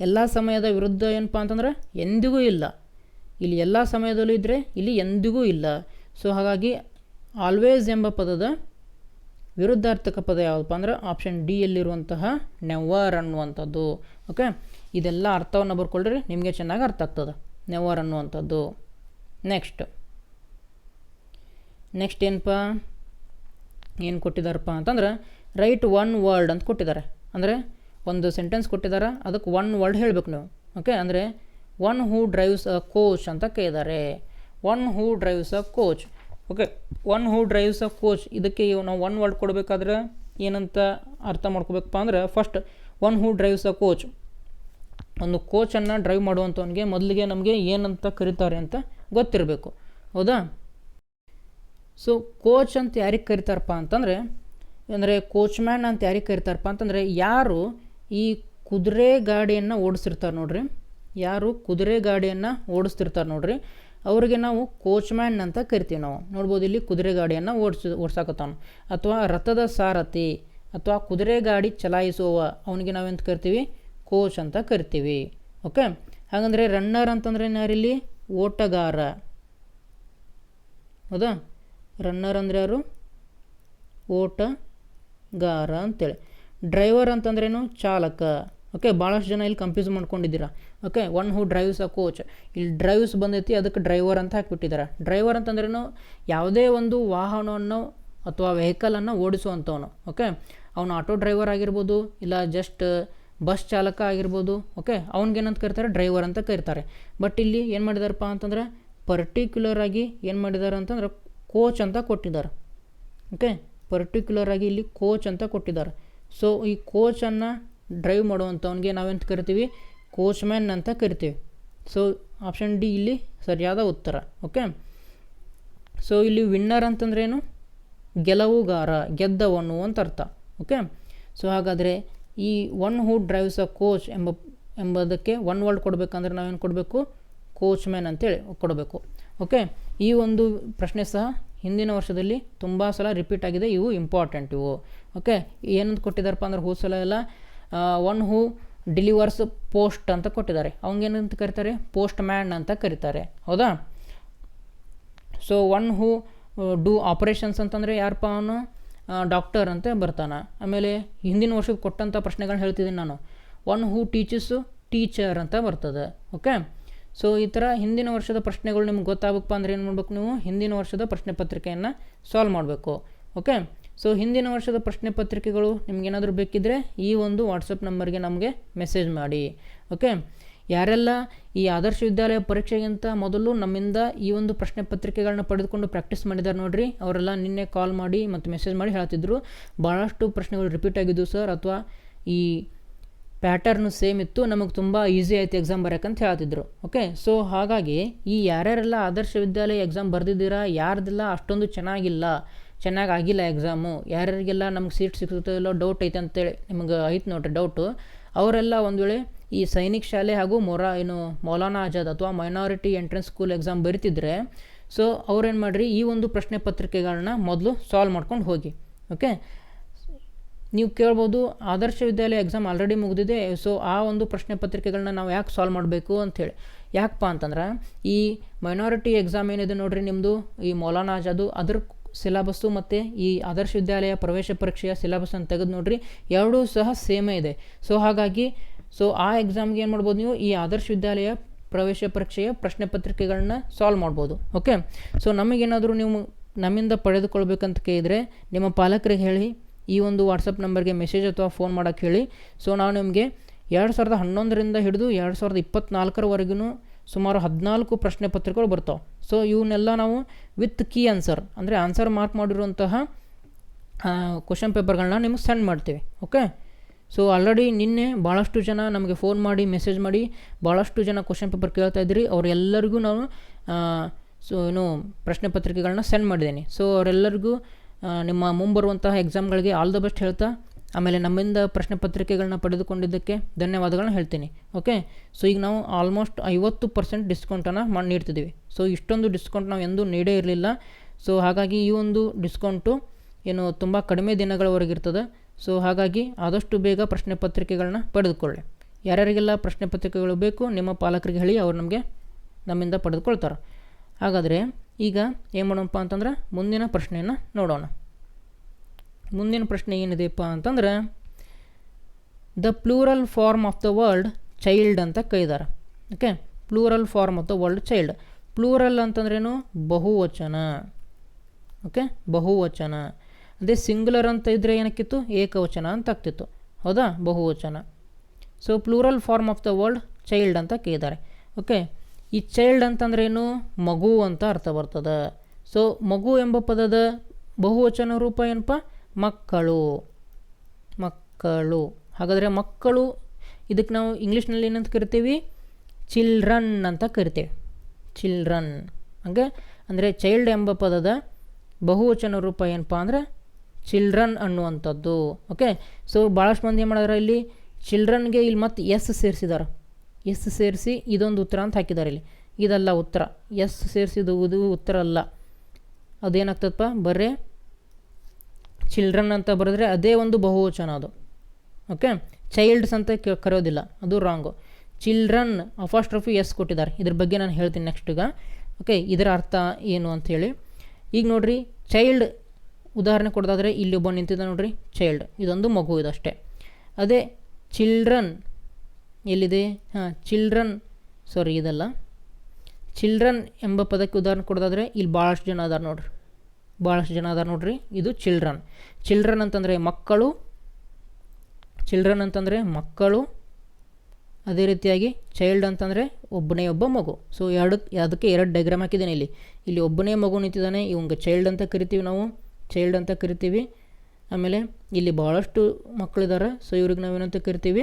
ಎಲ್ಲ ಸಮಯದ ವಿರುದ್ಧ ಏನಪ್ಪ ಅಂತಂದ್ರೆ ಎಂದಿಗೂ ಇಲ್ಲ. ಇಲ್ಲಿ ಎಲ್ಲ ಸಮಯದಲ್ಲೂ ಇದ್ದರೆ ಇಲ್ಲಿ ಎಂದಿಗೂ ಇಲ್ಲ. ಸೊ ಹಾಗಾಗಿ ಆಲ್ವೇಸ್ ಎಂಬ ಪದದ ವಿರುದ್ಧಾರ್ಥಕ ಪದ ಯಾವುದಪ್ಪ ಅಂದ್ರೆ ಆಪ್ಷನ್ ಡಿ ಯಲ್ಲಿರುವಂತಹ ನೆವರ್ ಅನ್ನುವಂಥದ್ದು. ಓಕೆ ಇದೆಲ್ಲ ಅರ್ಥವನ್ನು ಬರ್ಕೊಳ್ರಿ, ನಿಮಗೆ ಚೆನ್ನಾಗಿ ಅರ್ಥ ಆಗ್ತದೆ. ನೆವರ್ ಅನ್ನುವಂಥದ್ದು. ನೆಕ್ಸ್ಟ್ ನೆಕ್ಸ್ಟ್ ಏನಪ್ಪ? ಏನು ಕೊಟ್ಟಿದ್ದಾರಪ್ಪ ಅಂತಂದ್ರೆ ರೈಟ್ ಒನ್ ವರ್ಡ್ ಅಂತ ಕೊಟ್ಟಿದ್ದಾರೆ. ಅಂದರೆ ಒಂದು ಸೆಂಟೆನ್ಸ್ ಕೊಟ್ಟಿದ್ದಾರೆ ಅದಕ್ಕೆ ಒನ್ ವರ್ಡ್ ಹೇಳಬೇಕು ನೀವು. ಓಕೆ ಅಂದರೆ one who drives a coach ಅಂತ ಕೇಳಿದ್ದಾರೆ. One who drives a coach okay one who drives a coach ಇದಕ್ಕೆ ನಾವು ಒನ್ ವರ್ಡ್ ಕೊಡಬೇಕಾದ್ರೆ ಏನಂತ ಅರ್ಥ ಮಾಡ್ಕೋಬೇಕಪ್ಪ ಅಂದ್ರೆ first one who drives a coach ಒಂದು ಕೋಚನ್ನು ಡ್ರೈವ್ ಮಾಡುವಂಥವನಿಗೆ ಮೊದಲಿಗೆ ನಮಗೆ ಏನಂತ ಕರೀತಾರೆ ಅಂತ ಗೊತ್ತಿರಬೇಕು. ಹೌದಾ? ಸೊ ಕೋಚ್ ಅಂತ ಯಾರಿಗೆ ಕರಿತಾರಪ್ಪ ಅಂತಂದರೆ, ಅಂದರೆ ಕೋಚ್ ಮ್ಯಾನ್ ಅಂತ ಯಾರಿಗೆ ಕರಿತಾರಪ್ಪ ಅಂತಂದರೆ, ಯಾರು ಈ ಕುದುರೆ ಗಾಡಿಯನ್ನು ಓಡಿಸಿರ್ತಾರೆ ನೋಡ್ರಿ. ಯಾರು ಕುದುರೆ ಗಾಡಿಯನ್ನು ಓಡಿಸ್ತಿರ್ತಾರೆ ನೋಡ್ರಿ. ಅವರಿಗೆ ನಾವು ಕೋಚ್ ಮ್ಯಾನ್ ಅಂತ ಕರಿತೀವಿ ನಾವು. ನೋಡ್ಬೋದು ಇಲ್ಲಿ ಕುದುರೆ ಗಾಡಿಯನ್ನು ಓಡಿಸಿ, ಓಡಿಸಾಕತ್ತಾನು. ಅಥವಾ ರಥದ ಸಾರಥಿ, ಅಥವಾ ಕುದುರೆ ಗಾಡಿ ಚಲಾಯಿಸುವ ಅವನಿಗೆ ನಾವೆಂತ ಕರಿತೀವಿ? ಕೋಚ್ ಅಂತ ಕರಿತೀವಿ. ಓಕೆ ಹಾಗಂದರೆ ರನ್ನರ್ ಅಂತಂದ್ರೆ ಇಲ್ಲಿ ಓಟಗಾರ. ಹೌದಾ? ರನ್ನರ್ ಅಂದರೆ ಯಾರು? ಓಟಗಾರ ಅಂತೇಳಿ. ಡ್ರೈವರ್ ಅಂತಂದ್ರೇನು? ಚಾಲಕ. ಓಕೆ ಭಾಳಷ್ಟು ಜನ ಇಲ್ಲಿ ಕನ್ಫ್ಯೂಸ್ ಮಾಡ್ಕೊಂಡಿದ್ದೀರಾ. Okay one who drives a coach ಇಲ್ಲಿ ಡ್ರೈವ್ಸ್ ಬಂದೈತಿ, ಅದಕ್ಕೆ ಡ್ರೈವರ್ ಅಂತ ಹಾಕಿಬಿಟ್ಟಿದ್ದಾರೆ. ಡ್ರೈವರ್ ಅಂತಂದ್ರೇನು? ಯಾವುದೇ ಒಂದು ವಾಹನವನ್ನು ಅಥವಾ ವೆಹಿಕಲನ್ನು ಓಡಿಸುವಂಥವನು. ಓಕೆ ಅವನು ಆಟೋ ಡ್ರೈವರ್ ಆಗಿರ್ಬೋದು, ಇಲ್ಲ ಜಸ್ಟ್ ಬಸ್ ಚಾಲಕ ಆಗಿರ್ಬೋದು ಓಕೆ ಅವ್ನಿಗೇನಂತ ಕರಿತಾರೆ? ಡ್ರೈವರ್ ಅಂತ ಕರಿತಾರೆ. ಬಟ್ ಇಲ್ಲಿ ಏನು ಮಾಡಿದಾರಪ್ಪ ಅಂತಂದ್ರೆ ಪರ್ಟಿಕ್ಯುಲರ್ ಆಗಿ ಏನು ಮಾಡಿದ್ದಾರೆ ಅಂತಂದ್ರೆ ಕೋಚ್ ಅಂತ ಕೊಟ್ಟಿದ್ದಾರೆ. ಓಕೆ ಪರ್ಟಿಕ್ಯುಲರ್ ಆಗಿ ಇಲ್ಲಿ ಕೋಚ್ ಅಂತ ಕೊಟ್ಟಿದ್ದಾರೆ. ಸೊ ಈ ಕೋಚನ್ನು ಡ್ರೈವ್ ಮಾಡುವಂಥವ್ನಿಗೆ ನಾವೆಂತ ಕರಿತೀವಿ? ಕೋಚ್ ಮ್ಯಾನ್ ಅಂತ ಕರಿತೀವಿ. ಸೊ ಆಪ್ಷನ್ ಡಿ ಇಲ್ಲಿ ಸರಿಯಾದ ಉತ್ತರ. ಓಕೆ ಸೊ ಇಲ್ಲಿ ವಿನ್ನರ್ ಅಂತಂದ್ರೇನು ಗೆಲುವುಗಾರ, ಗೆದ್ದವನು ಅಂತ ಅರ್ಥ. ಓಕೆ ಸೊ ಹಾಗಾದರೆ ಈ one who drives a coach ಎಂಬ, ಎಂಬುದಕ್ಕೆ ಒನ್ ವರ್ಲ್ಡ್ ಕೊಡಬೇಕಂದ್ರೆ ನಾವೇನು ಕೊಡಬೇಕು? ಕೋಚ್ ಮ್ಯಾನ್ ಅಂತೇಳಿ ಕೊಡಬೇಕು. ಓಕೆ ಈ ಒಂದು ಪ್ರಶ್ನೆ ಸಹ ಹಿಂದಿನ ವರ್ಷದಲ್ಲಿ ತುಂಬ ಸಲ ರಿಪೀಟ್ ಆಗಿದೆ. ಇವು ಇಂಪಾರ್ಟೆಂಟ್ ಇವು. ಓಕೆ ಏನಂತ ಕೊಟ್ಟಿದ್ದಾರಪ್ಪ ಅಂದ್ರೆ ಹೋದ ಸಲ ಎಲ್ಲ ಒನ್ ಹೂ ಡಿಲಿವರ್ಸ್ ಪೋಸ್ಟ್ ಅಂತ ಕೊಟ್ಟಿದ್ದಾರೆ. ಅವಂಗೇನಂತ ಕರೀತಾರೆ? ಪೋಸ್ಟ್ ಮ್ಯಾನ್ ಅಂತ ಕರೀತಾರೆ. ಹೌದಾ? So one who do operations ಅಂತಂದರೆ ಯಾರಪ್ಪ ಅವನು? ಡಾಕ್ಟರ್ ಅಂತ ಬರ್ತಾನೆ. ಆಮೇಲೆ ಹಿಂದಿನ ವರ್ಷಕ್ಕೆ ಕೊಟ್ಟಂಥ ಪ್ರಶ್ನೆಗಳನ್ನ ಹೇಳ್ತಿದ್ದೀನಿ ನಾನು. ಒನ್ ಹೂ ಟೀಚಸ್ಸು ಟೀಚರ್ ಅಂತ ಬರ್ತದೆ. ಓಕೆ ಸೊ ಈ ಥರ ಹಿಂದಿನ ವರ್ಷದ ಪ್ರಶ್ನೆಗಳು ನಿಮ್ಗೆ ಗೊತ್ತಾಗಬೇಕಪ್ಪ ಅಂದ್ರೆ ಏನು ಮಾಡ್ಬೇಕು ನೀವು? ಹಿಂದಿನ ವರ್ಷದ ಪ್ರಶ್ನೆ ಪತ್ರಿಕೆಯನ್ನು ಸಾಲ್ವ್ ಮಾಡಬೇಕು. ಓಕೆ ಸೊ ಹಿಂದಿನ ವರ್ಷದ ಪ್ರಶ್ನೆ ಪತ್ರಿಕೆಗಳು ನಿಮಗೇನಾದರೂ ಬೇಕಿದ್ದರೆ ಈ ಒಂದು ವಾಟ್ಸಪ್ ನಂಬರ್ಗೆ ನಮಗೆ ಮೆಸೇಜ್ ಮಾಡಿ. ಓಕೆ ಯಾರೆಲ್ಲ ಈ ಆದರ್ಶ ವಿದ್ಯಾಲಯ ಪರೀಕ್ಷೆಗಿಂತ ಮೊದಲು ನಮ್ಮಿಂದ ಈ ಒಂದು ಪ್ರಶ್ನೆ ಪತ್ರಿಕೆಗಳನ್ನ ಪಡೆದುಕೊಂಡು ಪ್ರಾಕ್ಟೀಸ್ ಮಾಡಿದ್ದಾರೆ ನೋಡಿರಿ. ಅವರೆಲ್ಲ ನಿನ್ನೆ ಕಾಲ್ ಮಾಡಿ ಮತ್ತು ಮೆಸೇಜ್ ಮಾಡಿ ಹೇಳ್ತಿದ್ರು ಭಾಳಷ್ಟು ಪ್ರಶ್ನೆಗಳು ರಿಪೀಟ್ ಆಗಿದ್ದವು ಸರ್ ಅಥವಾ ಈ ಪ್ಯಾಟರ್ನು ಸೇಮ್ ಇತ್ತು, ನಮಗೆ ತುಂಬ ಈಸಿ ಆಯ್ತು ಎಕ್ಸಾಮ್ ಬರೋಕ್ಕಂತ ಹೇಳ್ತಿದ್ರು. ಓಕೆ ಸೊ ಹಾಗಾಗಿ ಈ ಯಾರ್ಯಾರೆಲ್ಲ ಆದರ್ಶ ವಿದ್ಯಾಲಯ ಎಕ್ಸಾಮ್ ಬರೆದಿದ್ದೀರಾ, ಯಾರ್ದೆಲ್ಲ ಅಷ್ಟೊಂದು ಚೆನ್ನಾಗಿಲ್ಲ ಚೆನ್ನಾಗಿ ಆಗಿಲ್ಲ ಎಕ್ಸಾಮು ಯಾರ್ಯಾರಿಗೆಲ್ಲ ನಮ್ಗೆ ಸೀಟ್ ಸಿಗುತ್ತೋ ಇಲ್ಲೋ ಡೌಟ್ ಐತೆ ಅಂತೇಳಿ ನಿಮ್ಗೆ ಐತೆ ನೋಡ್ರಿ ಡೌಟು ಅವರೆಲ್ಲ ಒಂದು ವೇಳೆ ಈ ಸೈನಿಕ್ ಶಾಲೆ ಹಾಗೂ ಮೊರಾ, ಏನು ಮೌಲಾನಾ ಆಜಾದ್ ಅಥವಾ ಮೈನಾರಿಟಿ ಎಂಟ್ರೆನ್ಸ್ ಸ್ಕೂಲ್ ಎಕ್ಸಾಮ್ ಬರಿತಿದ್ರೆ ಸೊ ಅವ್ರೇನು ಮಾಡಿರಿ, ಈ ಒಂದು ಪ್ರಶ್ನೆ ಪತ್ರಿಕೆಗಳನ್ನ ಮೊದಲು ಸಾಲ್ವ್ ಮಾಡ್ಕೊಂಡು ಹೋಗಿ. ಓಕೆ ನೀವು ಕೇಳ್ಬೋದು, ಆದರ್ಶ ವಿದ್ಯಾಲಯ ಎಕ್ಸಾಮ್ ಆಲ್ರೆಡಿ ಮುಗಿದಿದೆ ಸೊ ಆ ಒಂದು ಪ್ರಶ್ನೆ ಪತ್ರಿಕೆಗಳನ್ನ ನಾವು ಯಾಕೆ ಸಾಲ್ವ್ ಮಾಡಬೇಕು ಅಂಥೇಳಿ ಯಾಕಪ್ಪ ಅಂತಂದ್ರೆ, ಈ ಮೈನಾರಿಟಿ ಎಕ್ಸಾಮ್ ಏನಿದೆ ನೋಡ್ರಿ ನಿಮ್ಮದು ಈ ಮೌಲಾನಾ ಅದು ಅದ್ರ ಸಿಲೆಬಸ್ಸು ಮತ್ತು ಈ ಆದರ್ಶ ವಿದ್ಯಾಲಯ ಪ್ರವೇಶ ಪರೀಕ್ಷೆಯ ಸಿಲೆಬಸ್ ಅಂತ ತೆಗೆದು ನೋಡ್ರಿ, ಎರಡೂ ಸಹ ಸೇಮೇ ಇದೆ. ಸೊ ಹಾಗಾಗಿ ಸೊ ಆ ಎಕ್ಸಾಮ್ಗೆ ಏನು ಮಾಡ್ಬೋದು ನೀವು, ಈ ಆದರ್ಶ ವಿದ್ಯಾಲಯ ಪ್ರವೇಶ ಪರೀಕ್ಷೆಯ ಪ್ರಶ್ನೆ ಪತ್ರಿಕೆಗಳನ್ನ ಸಾಲ್ವ್ ಮಾಡ್ಬೋದು ಓಕೆ ಸೊ ನಮಗೇನಾದರೂ ನೀವು ನಮ್ಮಿಂದ ಪಡೆದುಕೊಳ್ಬೇಕಂತ ಕೇಳಿದರೆ, ನಿಮ್ಮ ಪಾಲಕರಿಗೆ ಹೇಳಿ ಈ ಒಂದು ವಾಟ್ಸಪ್ ನಂಬರ್ಗೆ ಮೆಸೇಜ್ ಅಥವಾ ಫೋನ್ ಮಾಡೋಕ್ಕೆ ಹೇಳಿ. ಸೊ ನಾನು ನಿಮಗೆ ಎರಡು ಸಾವಿರದ ಹನ್ನೊಂದರಿಂದ ಹಿಡಿದು ಎರಡು ಸಾವಿರದ ಇಪ್ಪತ್ತ್ನಾಲ್ಕರವರೆಗೂ ಸುಮಾರು ಹದಿನಾಲ್ಕು ಪ್ರಶ್ನೆ ಪತ್ರಿಕೆಗಳು ಬರ್ತಾವೆ. ಸೊ ಇವನ್ನೆಲ್ಲ ನಾವು ವಿತ್ ಕೀ ಆನ್ಸರ್ ಅಂದರೆ ಆನ್ಸರ್ ಮಾರ್ಕ್ ಮಾಡಿರುವಂತಹ ಕ್ವಶನ್ ಪೇಪರ್ಗಳನ್ನ ನಿಮಗೆ ಸೆಂಡ್ ಮಾಡ್ತೀವಿ. ಓಕೆ ಸೊ ಆಲ್ರೆಡಿ ನಿನ್ನೆ ಭಾಳಷ್ಟು ಜನ ನಮಗೆ ಫೋನ್ ಮಾಡಿ ಮೆಸೇಜ್ ಮಾಡಿ ಭಾಳಷ್ಟು ಜನ ಕ್ವಶನ್ ಪೇಪರ್ ಕೇಳ್ತಾ ಇದ್ದೀರಿ. ಅವರೆಲ್ಲರಿಗೂ ನಾವು ಸೊ, ಏನು ಪ್ರಶ್ನೆ ಪತ್ರಿಕೆಗಳನ್ನ ಸೆಂಡ್ ಮಾಡಿದ್ದೀನಿ. ಸೊ ಅವರೆಲ್ಲರಿಗೂ ನಿಮ್ಮ ಮುಂಬರುವಂತಹ ಎಕ್ಸಾಮ್ಗಳಿಗೆ ಆಲ್ ದ ಬೆಸ್ಟ್ ಹೇಳ್ತಾ, ಆಮೇಲೆ ನಮ್ಮಿಂದ ಪ್ರಶ್ನೆ ಪತ್ರಿಕೆಗಳನ್ನ ಪಡೆದುಕೊಂಡಿದ್ದಕ್ಕೆ ಧನ್ಯವಾದಗಳನ್ನ ಹೇಳ್ತೀನಿ ಓಕೆ ಸೊ ಈಗ ನಾವು ಆಲ್ಮೋಸ್ಟ್ ಐವತ್ತು ಪರ್ಸೆಂಟ್ ಡಿಸ್ಕೌಂಟನ್ನು ಮಾಡಿ ನೀಡ್ತಿದ್ದೀವಿ. ಸೊ ಇಷ್ಟೊಂದು ಡಿಸ್ಕೌಂಟ್ ನಾವು ಎಂದೂ ನೀಡೇ ಇರಲಿಲ್ಲ. ಸೊ ಹಾಗಾಗಿ ಈ ಒಂದು ಡಿಸ್ಕೌಂಟು ಏನು ತುಂಬ ಕಡಿಮೆ ದಿನಗಳವರೆಗೆ ಇರ್ತದೆ. ಸೊ ಹಾಗಾಗಿ ಆದಷ್ಟು ಬೇಗ ಪ್ರಶ್ನೆ ಪತ್ರಿಕೆಗಳನ್ನ ಪಡೆದುಕೊಳ್ಳಿ. ಯಾರ್ಯಾರಿಗೆಲ್ಲ ಪ್ರಶ್ನೆ ಪತ್ರಿಕೆಗಳು ಬೇಕು, ನಿಮ್ಮ ಪಾಲಕರಿಗೆ ಹೇಳಿ ಅವ್ರು ನಮಗೆ ನಮ್ಮಿಂದ ಪಡೆದುಕೊಳ್ತಾರೆ. ಹಾಗಾದರೆ ಈಗ ಏನು ಮಾಡೋಣಪ್ಪ ಅಂತಂದ್ರೆ ಮುಂದಿನ ಪ್ರಶ್ನೆಯನ್ನು ನೋಡೋಣ. ಮುಂದಿನ ಪ್ರಶ್ನೆ ಏನಿದೆಯಪ್ಪ ಅಂತಂದ್ರೆ the plural form of the world child ಅಂತ ಕೈದಾರೆ. Okay plural form of the world child plural ಅಂತಂದ್ರೇನು? ಬಹುವಚನ. ಓಕೆ ಬಹುವಚನ. ಅದೇ ಸಿಂಗ್ಯುಲರ್ ಅಂತ ಇದ್ದರೆ ಏನಕ್ಕಿತ್ತು? ಏಕವಚನ ಅಂತ ಆಗ್ತಿತ್ತು. ಹೌದಾ? ಬಹುವಚನ. So plural form of the world child ಅಂತ ಕೇಳಿದ್ದಾರೆ ಓಕೆ ಈ ಚೈಲ್ಡ್ ಅಂತಂದ್ರೇನು ಮಗು ಅಂತ ಅರ್ಥ ಬರ್ತದೆ. ಸೊ ಮಗು ಎಂಬ ಪದದ ಬಹುವಚನ ರೂಪ ಏನಪ್ಪ? ಮಕ್ಕಳು. ಮಕ್ಕಳು. ಹಾಗಾದರೆ ಮಕ್ಕಳು ಇದಕ್ಕೆ ನಾವು ಇಂಗ್ಲೀಷ್ನಲ್ಲಿ ಏನಂತ ಕರಿತೀವಿ? ಚಿಲ್ಡ್ರನ್ ಅಂತ ಕರಿತೇವೆ. ಚಿಲ್ಡ್ರನ್ ಹಂಗೆ? ಅಂದರೆ ಚೈಲ್ಡ್ ಎಂಬ ಪದದ ಬಹುವಚನ ರೂಪ ಏನಪ್ಪ ಅಂದರೆ? ಚಿಲ್ಡ್ರನ್ ಅನ್ನುವಂಥದ್ದು. ಓಕೆ ಸೊ ಭಾಳಷ್ಟು ಮಂದಿ ಏನು ಮಾಡಿದ್ರೆ ಇಲ್ಲಿ? ಚಿಲ್ಡ್ರನ್ಗೆ ಇಲ್ಲಿ ಮತ್ತೆ ಎಸ್ ಸೇರಿಸಿದಾರೆ. ಎಸ್ ಸೇರಿಸಿ ಇದೊಂದು ಉತ್ತರ ಅಂತ ಹಾಕಿದ್ದಾರೆ ಇಲ್ಲಿ. ಇದಲ್ಲ ಉತ್ತರ. ಎಸ್ ಸೇರಿಸಿದು ಇದು ಉತ್ತರ ಅಲ್ಲ. ಅದೇನಾಗ್ತದಪ್ಪ? ಬರ್ರೆ. ಚಿಲ್ಡ್ರನ್ ಅಂತ ಬರೆದ್ರೆ ಅದೇ ಒಂದು ಬಹುವಚನ ಅದು. ಓಕೆ? ಚೈಲ್ಡ್ಸ್ ಅಂತ ಕರೆಯೋದಿಲ್ಲ. ಅದು ರಾಂಗು ಚಿಲ್ಡ್ರನ್ ಅಫಾಸ್ಟ್ರಫಿ ಎಸ್ ಕೊಟ್ಟಿದ್ದಾರೆ. ಇದ್ರ ಬಗ್ಗೆ ನಾನು ಹೇಳ್ತೀನಿ ನೆಕ್ಸ್ಟ್ ಓಕೆ? ಇದರ ಅರ್ಥ ಏನು ಅಂಥೇಳಿ ಈಗ ನೋಡ್ರಿ, ಚೈಲ್ಡ್ ಉದಾಹರಣೆ ಕೊಡೋದಾದರೆ ಇಲ್ಲಿ ಒಬ್ಬ ನಿಂತಿದ್ದ ನೋಡ್ರಿ. ಚೈಲ್ಡ್. ಇದೊಂದು ಮಗು ಇದಷ್ಟೇ. ಅದೇ ಚಿಲ್ಡ್ರನ್ ಎಲ್ಲಿದೆ? ಹಾಂ ಚಿಲ್ಡ್ರನ್ ಸಾರಿ ಇದಲ್ಲ. ಚಿಲ್ಡ್ರನ್ ಎಂಬ ಪದಕ್ಕೆ ಉದಾಹರಣೆ ಕೊಡೋದಾದರೆ, ಇಲ್ಲಿ ಭಾಳಷ್ಟು ಜನ ಅದಾರ ನೋಡ್ರಿ. ಭಾಳಷ್ಟು ಜನ ಅದಾರ ನೋಡ್ರಿ. ಇದು ಚಿಲ್ಡ್ರನ್ ಚಿಲ್ಡ್ರನ್ ಅಂತಂದರೆ ಮಕ್ಕಳು. ಚಿಲ್ಡ್ರನ್ ಅಂತಂದರೆ ಮಕ್ಕಳು. ಅದೇ ರೀತಿಯಾಗಿ ಚೈಲ್ಡ್ ಅಂತಂದರೆ ಒಬ್ಬನೇ ಒಬ್ಬ ಮಗು. ಸೊ ಎರಡು, ಅದಕ್ಕೆ ಎರಡು ಡೈಗ್ರಾಮ್ ಹಾಕಿದ್ದೇನೆ ಇಲ್ಲಿ. ಇಲ್ಲಿ ಒಬ್ಬನೇ ಮಗು ನಿಂತಿದ್ದಾನೆ, ಇವಂಗೆ ಚೈಲ್ಡ್ ಅಂತ ಕರಿತೀವಿ ನಾವು. ಚೈಲ್ಡ್ ಅಂತ ಕರಿತೀವಿ. ಆಮೇಲೆ ಇಲ್ಲಿ ಭಾಳಷ್ಟು ಮಕ್ಕಳಿದ್ದಾರೆ ಸೊ ಇವ್ರಿಗೆ ನಾವೇನಂತ ಕರಿತೀವಿ?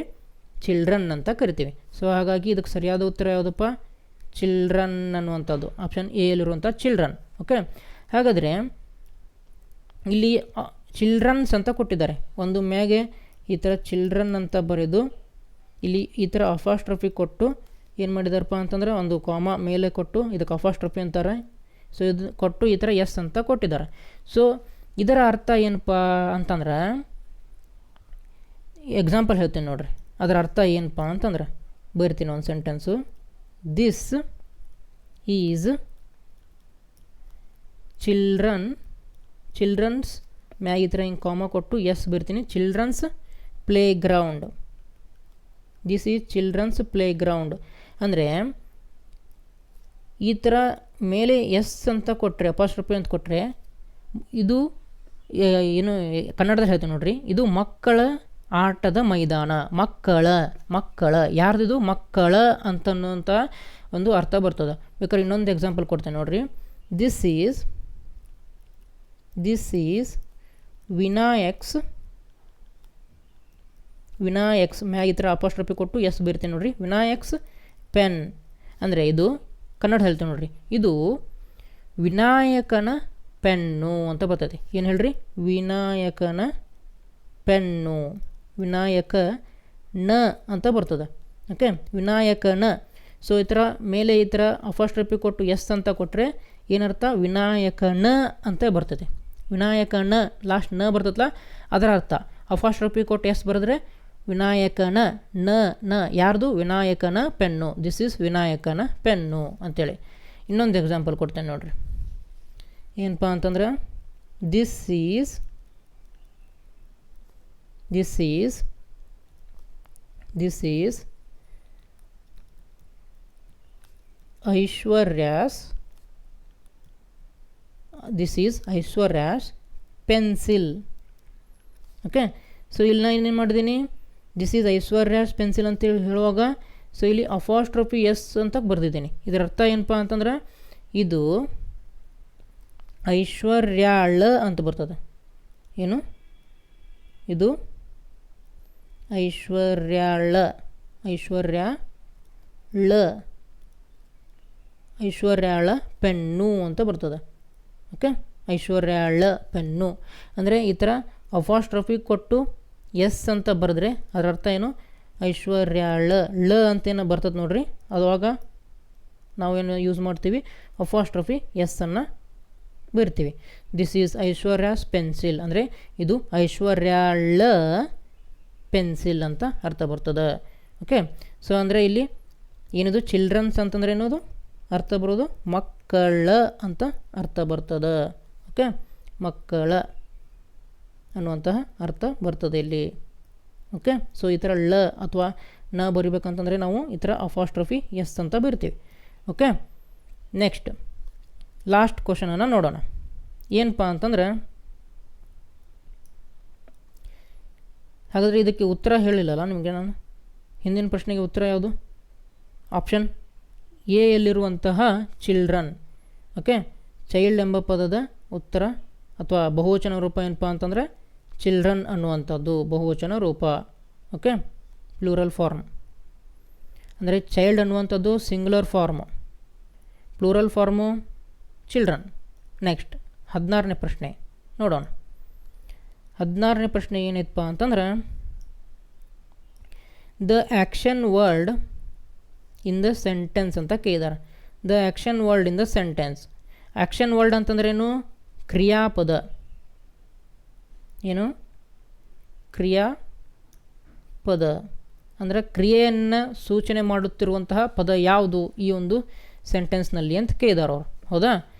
ಚಿಲ್ಡ್ರನ್ ಅಂತ ಕರಿತೀವಿ. ಸೊ ಹಾಗಾಗಿ ಇದಕ್ಕೆ ಸರಿಯಾದ ಉತ್ತರ ಯಾವುದಪ್ಪ? ಚಿಲ್ಡ್ರನ್ ಅನ್ನುವಂಥದ್ದು. ಆಪ್ಷನ್ ಎ ಯಲ್ಲಿರುವಂಥ ಚಿಲ್ಡ್ರನ್ ಓಕೆ ಹಾಗಾದರೆ, ಇಲ್ಲಿ ಚಿಲ್ಡ್ರನ್ಸ್ ಅಂತ ಕೊಟ್ಟಿದ್ದಾರೆ. ಒಂದು ಮ್ಯಾಗೆ ಈ ಥರ ಚಿಲ್ಡ್ರನ್ ಅಂತ ಬರೆದು, ಇಲ್ಲಿ ಈ ಥರ ಅಫಾಸ್ಟ್ರಫಿ ಕೊಟ್ಟು ಏನು ಮಾಡಿದಾರಪ್ಪ ಅಂತಂದರೆ, ಒಂದು ಕಾಮ ಮೇಲೆ ಕೊಟ್ಟು ಇದಕ್ಕೆ ಅಫಾಸ್ಟ್ರಫಿ ಅಂತಾರೆ. ಸೊ ಇದು ಕೊಟ್ಟು ಈ ಥರ ಎಸ್ ಅಂತ ಕೊಟ್ಟಿದ್ದಾರೆ. ಸೊ ಇದರ ಅರ್ಥ ಏನಪ್ಪ ಅಂತಂದ್ರೆ ಎಕ್ಸಾಂಪಲ್ ಹೇಳ್ತೀನಿ ನೋಡ್ರಿ. ಅದರ ಅರ್ಥ ಏನಪ್ಪ ಅಂತಂದ್ರೆ, ಬರ್ತೀನಿ ಒಂದು sentence this is children childrens ಮ್ಯಾಗ ಈ ಥರ ಹಿಂಗೆ ಕಾಮ ಕೊಟ್ಟು ಎಸ್ ಬರ್ತೀನಿ. Childrens playground this is childrens playground ಅಂದರೆ, ಈ ಥರ ಮೇಲೆ ಎಸ್ ಅಂತ ಕೊಟ್ಟರೆ ಅಪಾಸ್ಟ್ರಫಿ ಅಂತ ಕೊಟ್ಟರೆ ಇದು ಏನು, ಕನ್ನಡದಲ್ಲಿ ಹೇಳ್ತೀನಿ ನೋಡಿರಿ. ಇದು ಮಕ್ಕಳ ಆಟದ ಮೈದಾನ. ಮಕ್ಕಳ ಮಕ್ಕಳ, ಯಾರ್ದಿದು ಮಕ್ಕಳ ಅಂತನ್ನುವಂಥ ಒಂದು ಅರ್ಥ ಬರ್ತದೆ. ಬೇಕಾದ್ರೆ ಇನ್ನೊಂದು ಎಕ್ಸಾಂಪಲ್ ಕೊಡ್ತೇನೆ ನೋಡ್ರಿ. This is this is Vinayak's Vinayak's ಮ್ಯಾಗ ಈ ಥರ ಅಪಾಸ್ಟ್ರಫಿ ಕೊಟ್ಟು ಎಸ್ ಬೀರ್ತೀನಿ ನೋಡ್ರಿ. ವಿನಾಯಕ್ಸ್ ಪೆನ್ ಅಂದರೆ ಇದು ಕನ್ನಡ ಹೇಳ್ತೀನಿ ನೋಡ್ರಿ. ಇದು ವಿನಾಯಕನ ಪೆನ್ನು ಅಂತ ಬರ್ತೈತಿ ಏನು ಹೇಳ್ರಿ? ವಿನಾಯಕನ ಪೆನ್ನು. ವಿನಾಯಕ ನ ಅಂತ ಬರ್ತದೆ. ಓಕೆ ವಿನಾಯಕನ. ಸೊ ಈ ಥರ ಮೇಲೆ ಈ ಥರ ಅಫಾಸ್ಟ್ರಫಿ ಕೊಟ್ಟು ಎಸ್ ಅಂತ ಕೊಟ್ಟರೆ ಏನರ್ಥ? ವಿನಾಯಕ ನ ಅಂತ ಬರ್ತೈತಿ ವಿನಾಯಕನ ಲಾಸ್ಟ್ನ ಬರ್ತದಲ್ಲ? ಅದರ ಅರ್ಥ. ಅಫಾಸ್ಟ್ರಫಿ ಕೊಟ್ಟು ಎಸ್ ಬರೆದ್ರೆ ವಿನಾಯಕನ, ನ ನ. ಯಾರ್ದು? ವಿನಾಯಕನ ಪೆನ್ನು. ದಿಸ್ ಈಸ್ ವಿನಾಯಕನ ಪೆನ್ನು ಅಂತೇಳಿ. ಇನ್ನೊಂದು ಎಕ್ಸಾಂಪಲ್ ಕೊಡ್ತೇನೆ ನೋಡ್ರಿ. ಏನಪ್ಪ ಅಂತಂದ್ರೆ this is this is this is Aishwarya's this is Aishwarya's pencil okay so ಇಲ್ಲಿ ನಾನು ಏನೇನು ಮಾಡಿದ್ದೀನಿ ದಿಸ್ ಈಸ್ ಐಶ್ವರ್ಯಾಸ್ ಪೆನ್ಸಿಲ್ ಅಂತೇಳಿ ಹೇಳುವಾಗ ಸೊ ಇಲ್ಲಿ ಅಫಾಸ್ಟ್ರಫಿ ಎಸ್ ಅಂತ ಬರೆದಿದ್ದೀನಿ. ಇದರ ಅರ್ಥ ಏನಪ್ಪ ಅಂತಂದ್ರೆ, ಇದು ಐಶ್ವರ್ಯಾಳ ಅಂತ ಬರ್ತದೆ. ಏನು? ಇದು ಐಶ್ವರ್ಯಾಳ, ಐಶ್ವರ್ಯ ಳ, ಐಶ್ವರ್ಯಾಳ ಪೆನ್ನು ಅಂತ ಬರ್ತದೆ. ಓಕೆ? ಐಶ್ವರ್ಯಾಳ ಪೆನ್ನು. ಅಂದರೆ ಈ ಥರ ಅಫಾಸ್ಟ್ರಫಿ ಕೊಟ್ಟು ಎಸ್ ಅಂತ ಬರೆದ್ರೆ ಅದರ ಅರ್ಥ ಏನು? ಐಶ್ವರ್ಯಾಳ ಳ ಅಂತೇನೋ ಬರ್ತದೆ ನೋಡ್ರಿ. ನಾವು ನಾವೇನು ಯೂಸ್ ಮಾಡ್ತೀವಿ? ಅಫಾಸ್ಟ್ರಫಿ ಎಸ್ ಅನ್ನು ಬರಿತೀವಿ. ದಿಸ್ ಈಸ್ ಐಶ್ವರ್ಯಾಸ್ ಪೆನ್ಸಿಲ್ ಅಂದರೆ ಇದು ಐಶ್ವರ್ಯಾಳ ಪೆನ್ಸಿಲ್ ಅಂತ ಅರ್ಥ ಬರ್ತದೆ? ಓಕೆ ಸೊ ಅಂದರೆ ಇಲ್ಲಿ ಏನಿದು? ಚಿಲ್ಡ್ರನ್ಸ್ ಅಂತಂದ್ರೆ ಏನೋದು? ಅರ್ಥ ಬರೋದು ಮಕ್ಕಳ ಅಂತ ಅರ್ಥ ಬರ್ತದೆ. ಓಕೆ ಮಕ್ಕಳ ಅನ್ನುವಂತಹ ಅರ್ಥ ಬರ್ತದೆ ಇಲ್ಲಿ. ಓಕೆ ಸೊ ಈ ಥರ ಳ ಅಥವಾ ನ ಬರಿಬೇಕಂತಂದರೆ ನಾವು ಈ ಥರ ಅಫಾಸ್ಟ್ರಫಿ ಎಸ್ ಅಂತ ಬರಿತೀವಿ. ಓಕೆ ನೆಕ್ಸ್ಟ್ ಲಾಸ್ಟ್ ಕ್ವಶನನ್ನು ನೋಡೋಣ. ಏನಪ್ಪ ಅಂತಂದ್ರೆ ಹಾಗಾದರೆ ಇದಕ್ಕೆ ಉತ್ತರ ಹೇಳಿಲ್ಲಲ್ಲ ನಿಮಗೆ ನಾನು? ಹಿಂದಿನ ಪ್ರಶ್ನೆಗೆ ಉತ್ತರ ಯಾವುದು? ಆಪ್ಷನ್ ಎ ಯಲ್ಲಿರುವಂತಹ ಚಿಲ್ಡ್ರನ್ ಓಕೆ ಚೈಲ್ಡ್ ಎಂಬ ಪದದ ಉತ್ತರ ಅಥವಾ ಬಹುವಚನ ರೂಪ ಏನಪ್ಪ ಅಂತಂದರೆ ಚಿಲ್ಡ್ರನ್ ಅನ್ನುವಂಥದ್ದು, ಬಹುವಚನ ರೂಪ. ಓಕೆ ಪ್ಲೂರಲ್ ಫಾರ್ಮ್ ಅಂದರೆ ಚೈಲ್ಡ್ ಅನ್ನುವಂಥದ್ದು singular form plural form children next ಹದಿನಾರನೇ ಪ್ರಶ್ನೆ. ನೋಡೋಣ. ಹದಿನಾರನೇ ಪ್ರಶ್ನೆ ಏನಿತ್ತಪ್ಪ ಅಂತಂದ್ರೆ, the action word in the sentence ಅಂತ ಕೇಳಿದ್ದಾರೆ the action word in the sentence. Action word ಅಂತಂದ್ರೇನು? ಕ್ರಿಯಾಪದ. ಏನು? ಕ್ರಿಯಾಪದ. ಅಂದರೆ ಕ್ರಿಯೆಯನ್ನು ಸೂಚನೆ ಮಾಡುತ್ತಿರುವಂತಹ ಪದ ಯಾವುದು ಈ ಒಂದು ಸೆಂಟೆನ್ಸ್ನಲ್ಲಿ ಅಂತ ಕೇಳಿದಾರೆ ಅವರು. ಹೌದಾ?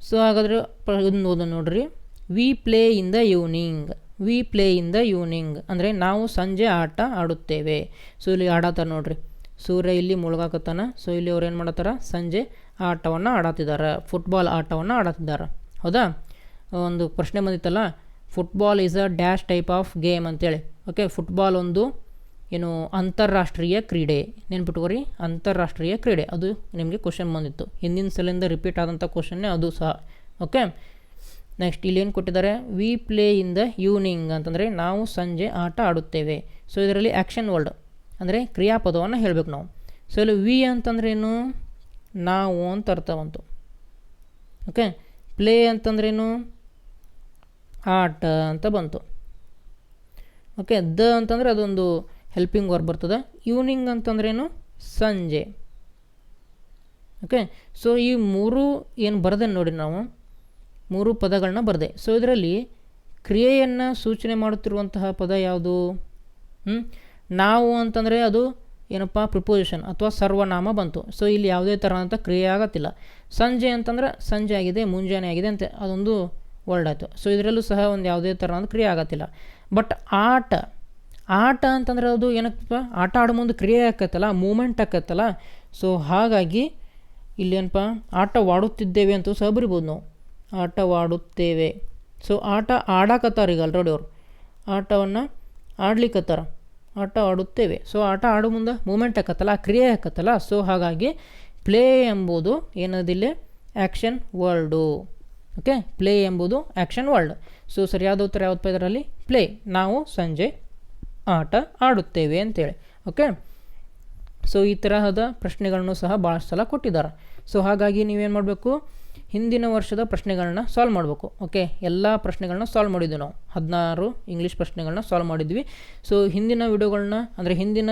ಸೊ ಹಾಗಾದರೆ ಒಂದು ಓದೋಣ ನೋಡ್ರಿ. We play in the evening we play in the evening ಅಂದರೆ ನಾವು ಸಂಜೆ ಆಟ ಆಡುತ್ತೇವೆ. ಸೊ ಇಲ್ಲಿ ಆಡತ್ತಾರ ನೋಡ್ರಿ. ಸೂರ್ಯ ಇಲ್ಲಿ ಮುಳುಗಾಕತ್ತಾನ. ಸೊ ಇಲ್ಲಿ ಅವ್ರು ಏನು ಮಾಡತ್ತಾರ? ಸಂಜೆ ಆಟವನ್ನು ಆಡತ್ತಿದ್ದಾರೆ ಫುಟ್ಬಾಲ್ ಆಟವನ್ನು ಆಡತ್ತಿದ್ದಾರೆ ಹೌದಾ? ಒಂದು ಪ್ರಶ್ನೆ ಬಂದಿತ್ತಲ್ಲ? Football is a dash type of game ಅಂತೇಳಿ. ಓಕೆ ಫುಟ್ಬಾಲ್ ಒಂದು ಏನು ಅಂತಾರಾಷ್ಟ್ರೀಯ ಕ್ರೀಡೆ. ನೆನ್ಪಿಟ್ಕೋರಿ ಅಂತಾರಾಷ್ಟ್ರೀಯ ಕ್ರೀಡೆ. ಅದು ನಿಮಗೆ ಕ್ವಶನ್ ಬಂದಿತ್ತು. ಹಿಂದಿನ ಸಲಿಂದ ರಿಪೀಟ್ ಆದಂಥ ಕ್ವಶನ್ನೇ ಅದು ಸಹ. ಓಕೆ ನೆಕ್ಸ್ಟ್ ಇಲ್ಲಿ ಏನು ಕೊಟ್ಟಿದ್ದಾರೆ? We play in the evening ಅಂತಂದರೆ ನಾವು ಸಂಜೆ ಆಟ ಆಡುತ್ತೇವೆ. ಸೊ ಇದರಲ್ಲಿ ಆ್ಯಕ್ಷನ್ ವರ್ಡ್ ಅಂದರೆ ಕ್ರಿಯಾಪದವನ್ನು ಹೇಳಬೇಕು ನಾವು. ಸೊ ಇಲ್ಲಿ ವಿ ಅಂತಂದ್ರೆ ಏನು? ನಾವು ಅಂತ ಅರ್ಥ ಬಂತು. ಓಕೆ ಪ್ಲೇ ಅಂತಂದ್ರೇನು ಆಟ ಅಂತ ಬಂತು. ಓಕೆ ದ ಅಂತಂದರೆ ಅದೊಂದು ಹೆಲ್ಪಿಂಗ್ ವರ್ಕ್ ಬರ್ತದೆ. ಈವ್ನಿಂಗ್ ಅಂತಂದ್ರೇನು ಸಂಜೆ. ಓಕೆ ಸೊ ಈ ಮೂರು ಏನು ಬರದೇ ನೋಡಿ ನಾವು? ಮೂರು ಪದಗಳನ್ನ ಬರೆದೆ. ಸೊ ಇದರಲ್ಲಿ ಕ್ರಿಯೆಯನ್ನು ಸೂಚನೆ ಮಾಡುತ್ತಿರುವಂತಹ ಪದ ಯಾವುದು? ನಾವು ಅಂತಂದರೆ ಅದು ಏನಪ್ಪ? ಪ್ರಿಪೋಸಿಷನ್ ಅಥವಾ ಸರ್ವನಾಮ ಬಂತು. ಸೊ ಇಲ್ಲಿ ಯಾವುದೇ ಥರ ಅಂತ ಕ್ರಿಯೆ ಆಗತ್ತಿಲ್ಲ. ಸಂಜೆ ಅಂತಂದ್ರೆ ಸಂಜೆ ಆಗಿದೆ, ಮುಂಜಾನೆ ಆಗಿದೆ ಅಂತ. ಅದೊಂದು ವರ್ಡ್ ಆಯಿತು. ಸೊ ಇದರಲ್ಲೂ ಸಹ ಒಂದು ಯಾವುದೇ ಥರ ಅಂತ ಕ್ರಿಯೆ ಆಗತ್ತಿಲ್ಲ. ಬಟ್ ಆಟ ಆಟ ಅಂತಂದ್ರೆ ಅದು ಏನಪ್ಪ? ಆಟ ಆಡೋ ಮುಂದೆ ಕ್ರಿಯೆ ಆಕತ್ತಲ್ಲ ಮೂಮೆಂಟ್ ಆಕತ್ತಲ್ಲ. ಸೊ ಹಾಗಾಗಿ ಇಲ್ಲೇನಪ್ಪ? ಆಟವಾಡುತ್ತಿದ್ದೇವೆ ಅಂತೂ ಸಹ ಬರಿಬೋದು ನಾವು. ಆಟವಾಡುತ್ತೇವೆ. ಸೊ ಆಟ ಆಡಾಕತ್ತಾರ ಈಗ ಆಲ್ರೆಡಿ ಅವರು. ಆಟವನ್ನು ಆಡ್ಲಿಕ್ಕತ್ತಾರ ಆಟ ಆಡುತ್ತೇವೆ. ಸೊ ಆಟ ಆಡೋ ಮುಂದೆ ಮೂಮೆಂಟ್ ಆಕತ್ತಲ್ಲ ಕ್ರಿಯೆ ಆಕತ್ತಲ್ಲ ಸೊ ಹಾಗಾಗಿ ಪ್ಲೇ ಎಂಬುದು ಏನದಿಲ್ಲ? ಆ್ಯಕ್ಷನ್ ವರ್ಲ್ಡು ಓಕೆ ಪ್ಲೇ ಎಂಬುದು ಆ್ಯಕ್ಷನ್ ವರ್ಲ್ಡ್ ಸೊ ಸರಿಯಾದ ಉತ್ತರ ಯಾವತ್ತಪ್ಪ ಇದರಲ್ಲಿ? ಪ್ಲೇ ನಾವು ಸಂಜೆ ಆಟ ಆಡುತ್ತೇವೆ ಅಂತೇಳಿ. ಓಕೆ ಸೊ ಈ ತರಹದ ಪ್ರಶ್ನೆಗಳನ್ನು ಸಹ ಭಾಳಷ್ಟು ಸಲ ಕೊಟ್ಟಿದ್ದಾರೆ. ಸೊ ಹಾಗಾಗಿ ನೀವೇನು ಮಾಡಬೇಕು? ಹಿಂದಿನ ವರ್ಷದ ಪ್ರಶ್ನೆಗಳನ್ನ ಸಾಲ್ವ್ ಮಾಡಬೇಕು. ಓಕೆ ಎಲ್ಲ ಪ್ರಶ್ನೆಗಳನ್ನ ಸಾಲ್ವ್ ಮಾಡಿದ್ವಿ ನಾವು. ಹದಿನಾರು ಇಂಗ್ಲೀಷ್ ಪ್ರಶ್ನೆಗಳನ್ನ ಸಾಲ್ವ್ ಮಾಡಿದ್ವಿ. ಸೊ ಹಿಂದಿನ ವಿಡಿಯೋಗಳನ್ನ, ಅಂದರೆ ಹಿಂದಿನ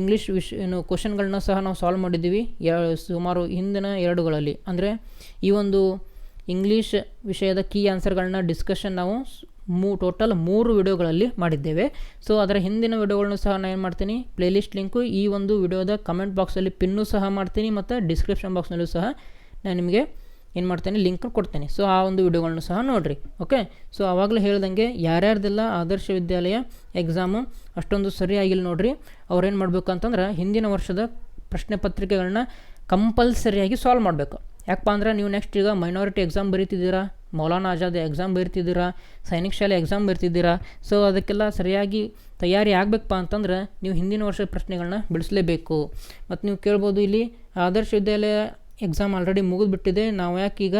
ಇಂಗ್ಲೀಷ್ ವಿಶ್ ಏನು ಕ್ವಶನ್ಗಳನ್ನ ಸಹ ನಾವು ಸಾಲ್ವ್ ಮಾಡಿದ್ದೀವಿ ಸುಮಾರು ಹಿಂದಿನ ಎರಡುಗಳಲ್ಲಿ. ಅಂದರೆ ಈ ಒಂದು ಇಂಗ್ಲೀಷ್ ವಿಷಯದ ಕೀ ಆನ್ಸರ್ಗಳನ್ನ ಡಿಸ್ಕಷನ್ ನಾವು ಮೂ ಟೋಟಲ್ ಮೂರು ವಿಡಿಯೋಗಳಲ್ಲಿ ಮಾಡಿದ್ದೇವೆ. ಸೊ ಅದರ ಹಿಂದಿನ ವಿಡಿಯೋಗಳನ್ನು ಸಹ ನಾನು ಏನು ಮಾಡ್ತೀನಿ? ಪ್ಲೇಲಿಸ್ಟ್ ಲಿಂಕು ಈ ಒಂದು ವಿಡಿಯೋದ ಕಮೆಂಟ್ ಬಾಕ್ಸಲ್ಲಿ ಪಿನ್ನು ಸಹ ಮಾಡ್ತೀನಿ. ಮತ್ತು ಡಿಸ್ಕ್ರಿಪ್ಷನ್ ಬಾಕ್ಸ್ನಲ್ಲೂ ಸಹ ನಾನು ನಿಮಗೆ ಏನು ಮಾಡ್ತೇನೆ ಲಿಂಕ್ ಕೊಡ್ತೇನೆ. ಸೊ ಆ ಒಂದು ವಿಡಿಯೋಗಳನ್ನು ಸಹ ನೋಡಿರಿ ಓಕೆ ಸೊ ಆವಾಗಲೇ ಹೇಳ್ದಂಗೆ ಯಾರ್ಯಾರ್ದೆಲ್ಲ ಆದರ್ಶ ವಿದ್ಯಾಲಯ ಎಕ್ಸಾಮು ಅಷ್ಟೊಂದು ಸರಿಯಾಗಿಲ್ಲ ನೋಡ್ರಿ, ಅವ್ರೇನು ಮಾಡಬೇಕು ಅಂತಂದ್ರೆ ಹಿಂದಿನ ವರ್ಷದ ಪ್ರಶ್ನೆ ಪತ್ರಿಕೆಗಳನ್ನ ಕಂಪಲ್ಸರಿಯಾಗಿ ಸಾಲ್ವ್ ಮಾಡಬೇಕು. ಯಾಕಪ್ಪ ಅಂದ್ರೆ ನೀವು ನೆಕ್ಸ್ಟ್ ಈಗ ಮೈನಾರಿಟಿ ಎಕ್ಸಾಮ್ ಬರೀತಿದ್ದೀರಾ, ಮೌಲಾನಾ ಆಜಾದ್ ಎಕ್ಸಾಮ್ ಬರೀತಿದ್ದೀರಾ, ಸೈನಿಕ ಶಾಲೆ ಎಕ್ಸಾಮ್ ಬರೀತಿದ್ದೀರಾ ಸೊ ಅದಕ್ಕೆಲ್ಲ ಸರಿಯಾಗಿ ತಯಾರಿ ಆಗಬೇಕಪ್ಪ ಅಂತಂದ್ರೆ ನೀವು ಹಿಂದಿನ ವರ್ಷದ ಪ್ರಶ್ನೆಗಳನ್ನ ಬಿಡಿಸಲೇಬೇಕು. ಮತ್ತು ನೀವು ಕೇಳ್ಬೋದು ಇಲ್ಲಿ ಆದರ್ಶ ವಿದ್ಯಾಲಯ ಎಕ್ಸಾಮ್ ಆಲ್ರೆಡಿ ಮುಗಿದ್ಬಿಟ್ಟಿದೆ, ನಾವು ಯಾಕೆ ಈಗ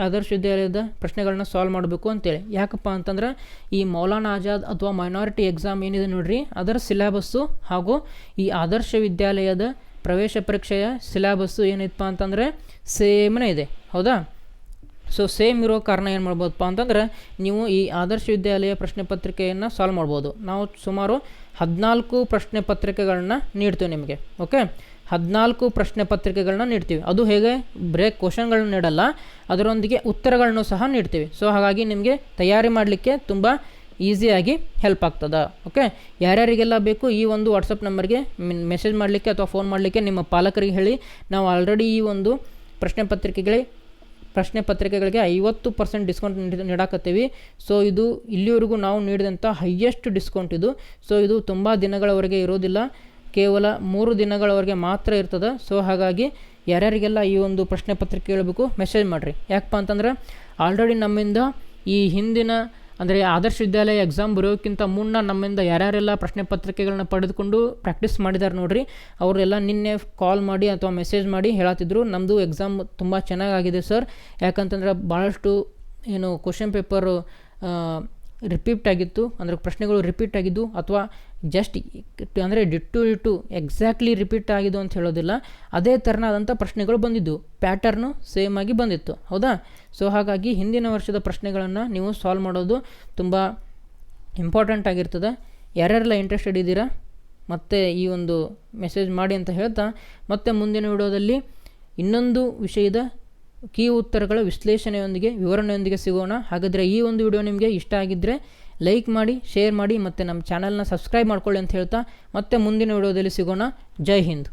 ಆದರ್ಶ ವಿದ್ಯಾಲಯದ ಪ್ರಶ್ನೆಗಳನ್ನ ಸಾಲ್ವ್ ಮಾಡಬೇಕು ಅಂತೇಳಿ? ಯಾಕಪ್ಪ ಅಂತಂದ್ರೆ, ಈ ಮೌಲಾನಾ ಆಜಾದ್ ಅಥವಾ ಮೈನಾರಿಟಿ ಎಕ್ಸಾಮ್ ಏನಿದೆ ನೋಡ್ರಿ, ಅದರ ಸಿಲೆಬಸ್ಸು ಹಾಗೂ ಈ ಆದರ್ಶ ವಿದ್ಯಾಲಯದ ಪ್ರವೇಶ ಪರೀಕ್ಷೆಯ ಸಿಲೆಬಸ್ಸು ಏನಿತ್ತಪ್ಪ ಅಂತಂದರೆ ಸೇಮ್ನೇ ಇದೆ. ಹೌದಾ? ಸೊ ಸೇಮ್ ಇರೋ ಕಾರಣ ಏನು ಮಾಡ್ಬೋದಪ್ಪ ಅಂತಂದ್ರೆ, ನೀವು ಈ ಆದರ್ಶ ವಿದ್ಯಾಲಯ ಪ್ರಶ್ನೆ ಪತ್ರಿಕೆಯನ್ನು ಸಾಲ್ವ್ ಮಾಡ್ಬೋದು. ನಾವು ಸುಮಾರು ಹದಿನಾಲ್ಕು ಪ್ರಶ್ನೆ ಪತ್ರಿಕೆಗಳನ್ನ ನೀಡ್ತೀವಿ ನಿಮಗೆ ಓಕೆ ಹದಿನಾಲ್ಕು ಪ್ರಶ್ನೆ ಪತ್ರಿಕೆಗಳನ್ನ ನೀಡ್ತೀವಿ. ಅದು ಹೇಗೆ? ಬ್ರೇಕ್ ಕ್ವಶನ್ಗಳನ್ನ ನೀಡಲ್ಲ. ಅದರೊಂದಿಗೆ ಉತ್ತರಗಳನ್ನು ಸಹ ನೀಡ್ತೀವಿ. ಸೊ ಹಾಗಾಗಿ ನಿಮಗೆ ತಯಾರಿ ಮಾಡಲಿಕ್ಕೆ ತುಂಬ ಈಸಿಯಾಗಿ ಹೆಲ್ಪ್ ಆಗ್ತದೆ. ಓಕೆ ಯಾರ್ಯಾರಿಗೆಲ್ಲ ಬೇಕು ಈ ಒಂದು ವಾಟ್ಸಪ್ ನಂಬರ್ಗೆ ಮೆಸೇಜ್ ಮಾಡಲಿಕ್ಕೆ ಅಥವಾ ಫೋನ್ ಮಾಡಲಿಕ್ಕೆ ನಿಮ್ಮ ಪಾಲಕರಿಗೆ ಹೇಳಿ. ನಾವು ಆಲ್ರೆಡಿ ಈ ಒಂದು ಪ್ರಶ್ನೆ ಪತ್ರಿಕೆಗಳಿಗೆ ಪ್ರಶ್ನೆ ಪತ್ರಿಕೆಗಳಿಗೆ ಐವತ್ತು ಪರ್ಸೆಂಟ್ ಡಿಸ್ಕೌಂಟ್ ನೀಡಿ, ನೀಡಾಕತ್ತೀವಿ. ಸೊ ಇದು ಇಲ್ಲಿವರೆಗೂ ನಾವು ನೀಡಿದಂಥ ಹೈಯೆಸ್ಟ್ ಡಿಸ್ಕೌಂಟ್ ಇದು. ಸೊ ಇದು ತುಂಬ ದಿನಗಳವರೆಗೆ ಇರೋದಿಲ್ಲ. ಕೇವಲ ಮೂರು ದಿನಗಳವರೆಗೆ ಮಾತ್ರ ಇರ್ತದೆ. ಸೊ ಹಾಗಾಗಿ ಯಾರ್ಯಾರಿಗೆಲ್ಲ ಈ ಒಂದು ಪ್ರಶ್ನೆ ಪತ್ರಿಕೆ ಕೇಳಬೇಕು ಮೆಸೇಜ್ ಮಾಡಿರಿ. ಯಾಕಪ್ಪ ಅಂತಂದ್ರೆ ಆಲ್ರೆಡಿ ನಮ್ಮಿಂದ ಈ ಹಿಂದಿನ, ಅಂದರೆ ಆದರ್ಶ ವಿದ್ಯಾಲಯ ಎಕ್ಸಾಮ್ ಬರೋಕ್ಕಿಂತ ಮುನ್ನ ನಮ್ಮಿಂದ ಯಾರ್ಯಾರೆಲ್ಲ ಪ್ರಶ್ನೆ ಪತ್ರಿಕೆಗಳನ್ನ ಪಡೆದುಕೊಂಡು ಪ್ರಾಕ್ಟೀಸ್ ಮಾಡಿದ್ದಾರೆ ನೋಡಿರಿ. ಅವರೆಲ್ಲ ನಿನ್ನೆ ಕಾಲ್ ಮಾಡಿ ಅಥವಾ ಮೆಸೇಜ್ ಮಾಡಿ ಹೇಳತ್ತಿದ್ರು ನಮ್ಮದು ಎಕ್ಸಾಮ್ ತುಂಬ ಚೆನ್ನಾಗಾಗಿದೆ ಸರ್ ಯಾಕಂತಂದ್ರೆ ಭಾಳಷ್ಟು ಏನು ಕ್ವಶನ್ ಪೇಪರು ರಿಪೀಟ್ ಆಗಿತ್ತು, ಅಂದರೆ ಪ್ರಶ್ನೆಗಳು ರಿಪೀಟ್ ಆಗಿದ್ದು, ಅಥವಾ ಜಸ್ಟ್ ಅಂದರೆ ಡಿಟ್ಟು ಡಿಟ್ಟು ಎಕ್ಸಾಕ್ಟ್ಲಿ ರಿಪೀಟ್ ಆಗಿದ್ದು ಅಂತ ಹೇಳೋದಿಲ್ಲ, ಅದೇ ಥರನಾದಂಥ ಪ್ರಶ್ನೆಗಳು ಬಂದಿದ್ದು ಪ್ಯಾಟರ್ನು ಸೇಮ್ ಆಗಿ ಬಂದಿತ್ತು. ಹೌದಾ? ಸೊ ಹಾಗಾಗಿ ಹಿಂದಿನ ವರ್ಷದ ಪ್ರಶ್ನೆಗಳನ್ನು ನೀವು ಸಾಲ್ವ್ ಮಾಡೋದು ತುಂಬ ಇಂಪಾರ್ಟೆಂಟ್ ಆಗಿರ್ತದೆ. ಯಾರ್ಯಾರೆಲ್ಲ ಇಂಟ್ರೆಸ್ಟೆಡ್ ಇದ್ದೀರಾ? ಮತ್ತೆ ಈ ಒಂದು ಮೆಸೇಜ್ ಮಾಡಿ ಅಂತ ಹೇಳ್ತಾ, ಮತ್ತೆ ಮುಂದಿನ ವಿಡಿಯೋದಲ್ಲಿ ಇನ್ನೊಂದು ವಿಷಯದ ಕೀ ಉತ್ತರಗಳ ವಿಶ್ಲೇಷಣೆಯೊಂದಿಗೆ, ವಿವರಣೆಯೊಂದಿಗೆ ಸಿಗೋಣ. ಹಾಗಾದರೆ ಈ ಒಂದು ವಿಡಿಯೋ ನಿಮಗೆ ಇಷ್ಟ ಆಗಿದ್ದರೆ ಲೈಕ್ ಮಾಡಿ, ಶೇರ್ ಮಾಡಿ, ಮತ್ತು ನಮ್ಮ ಚಾನಲ್ನ ಸಬ್ಸ್ಕ್ರೈಬ್ ಮಾಡ್ಕೊಳ್ಳಿ ಅಂತ ಹೇಳ್ತಾ ಮತ್ತೆ ಮುಂದಿನ ವಿಡಿಯೋದಲ್ಲಿ ಸಿಗೋಣ. ಜೈ ಹಿಂದ್.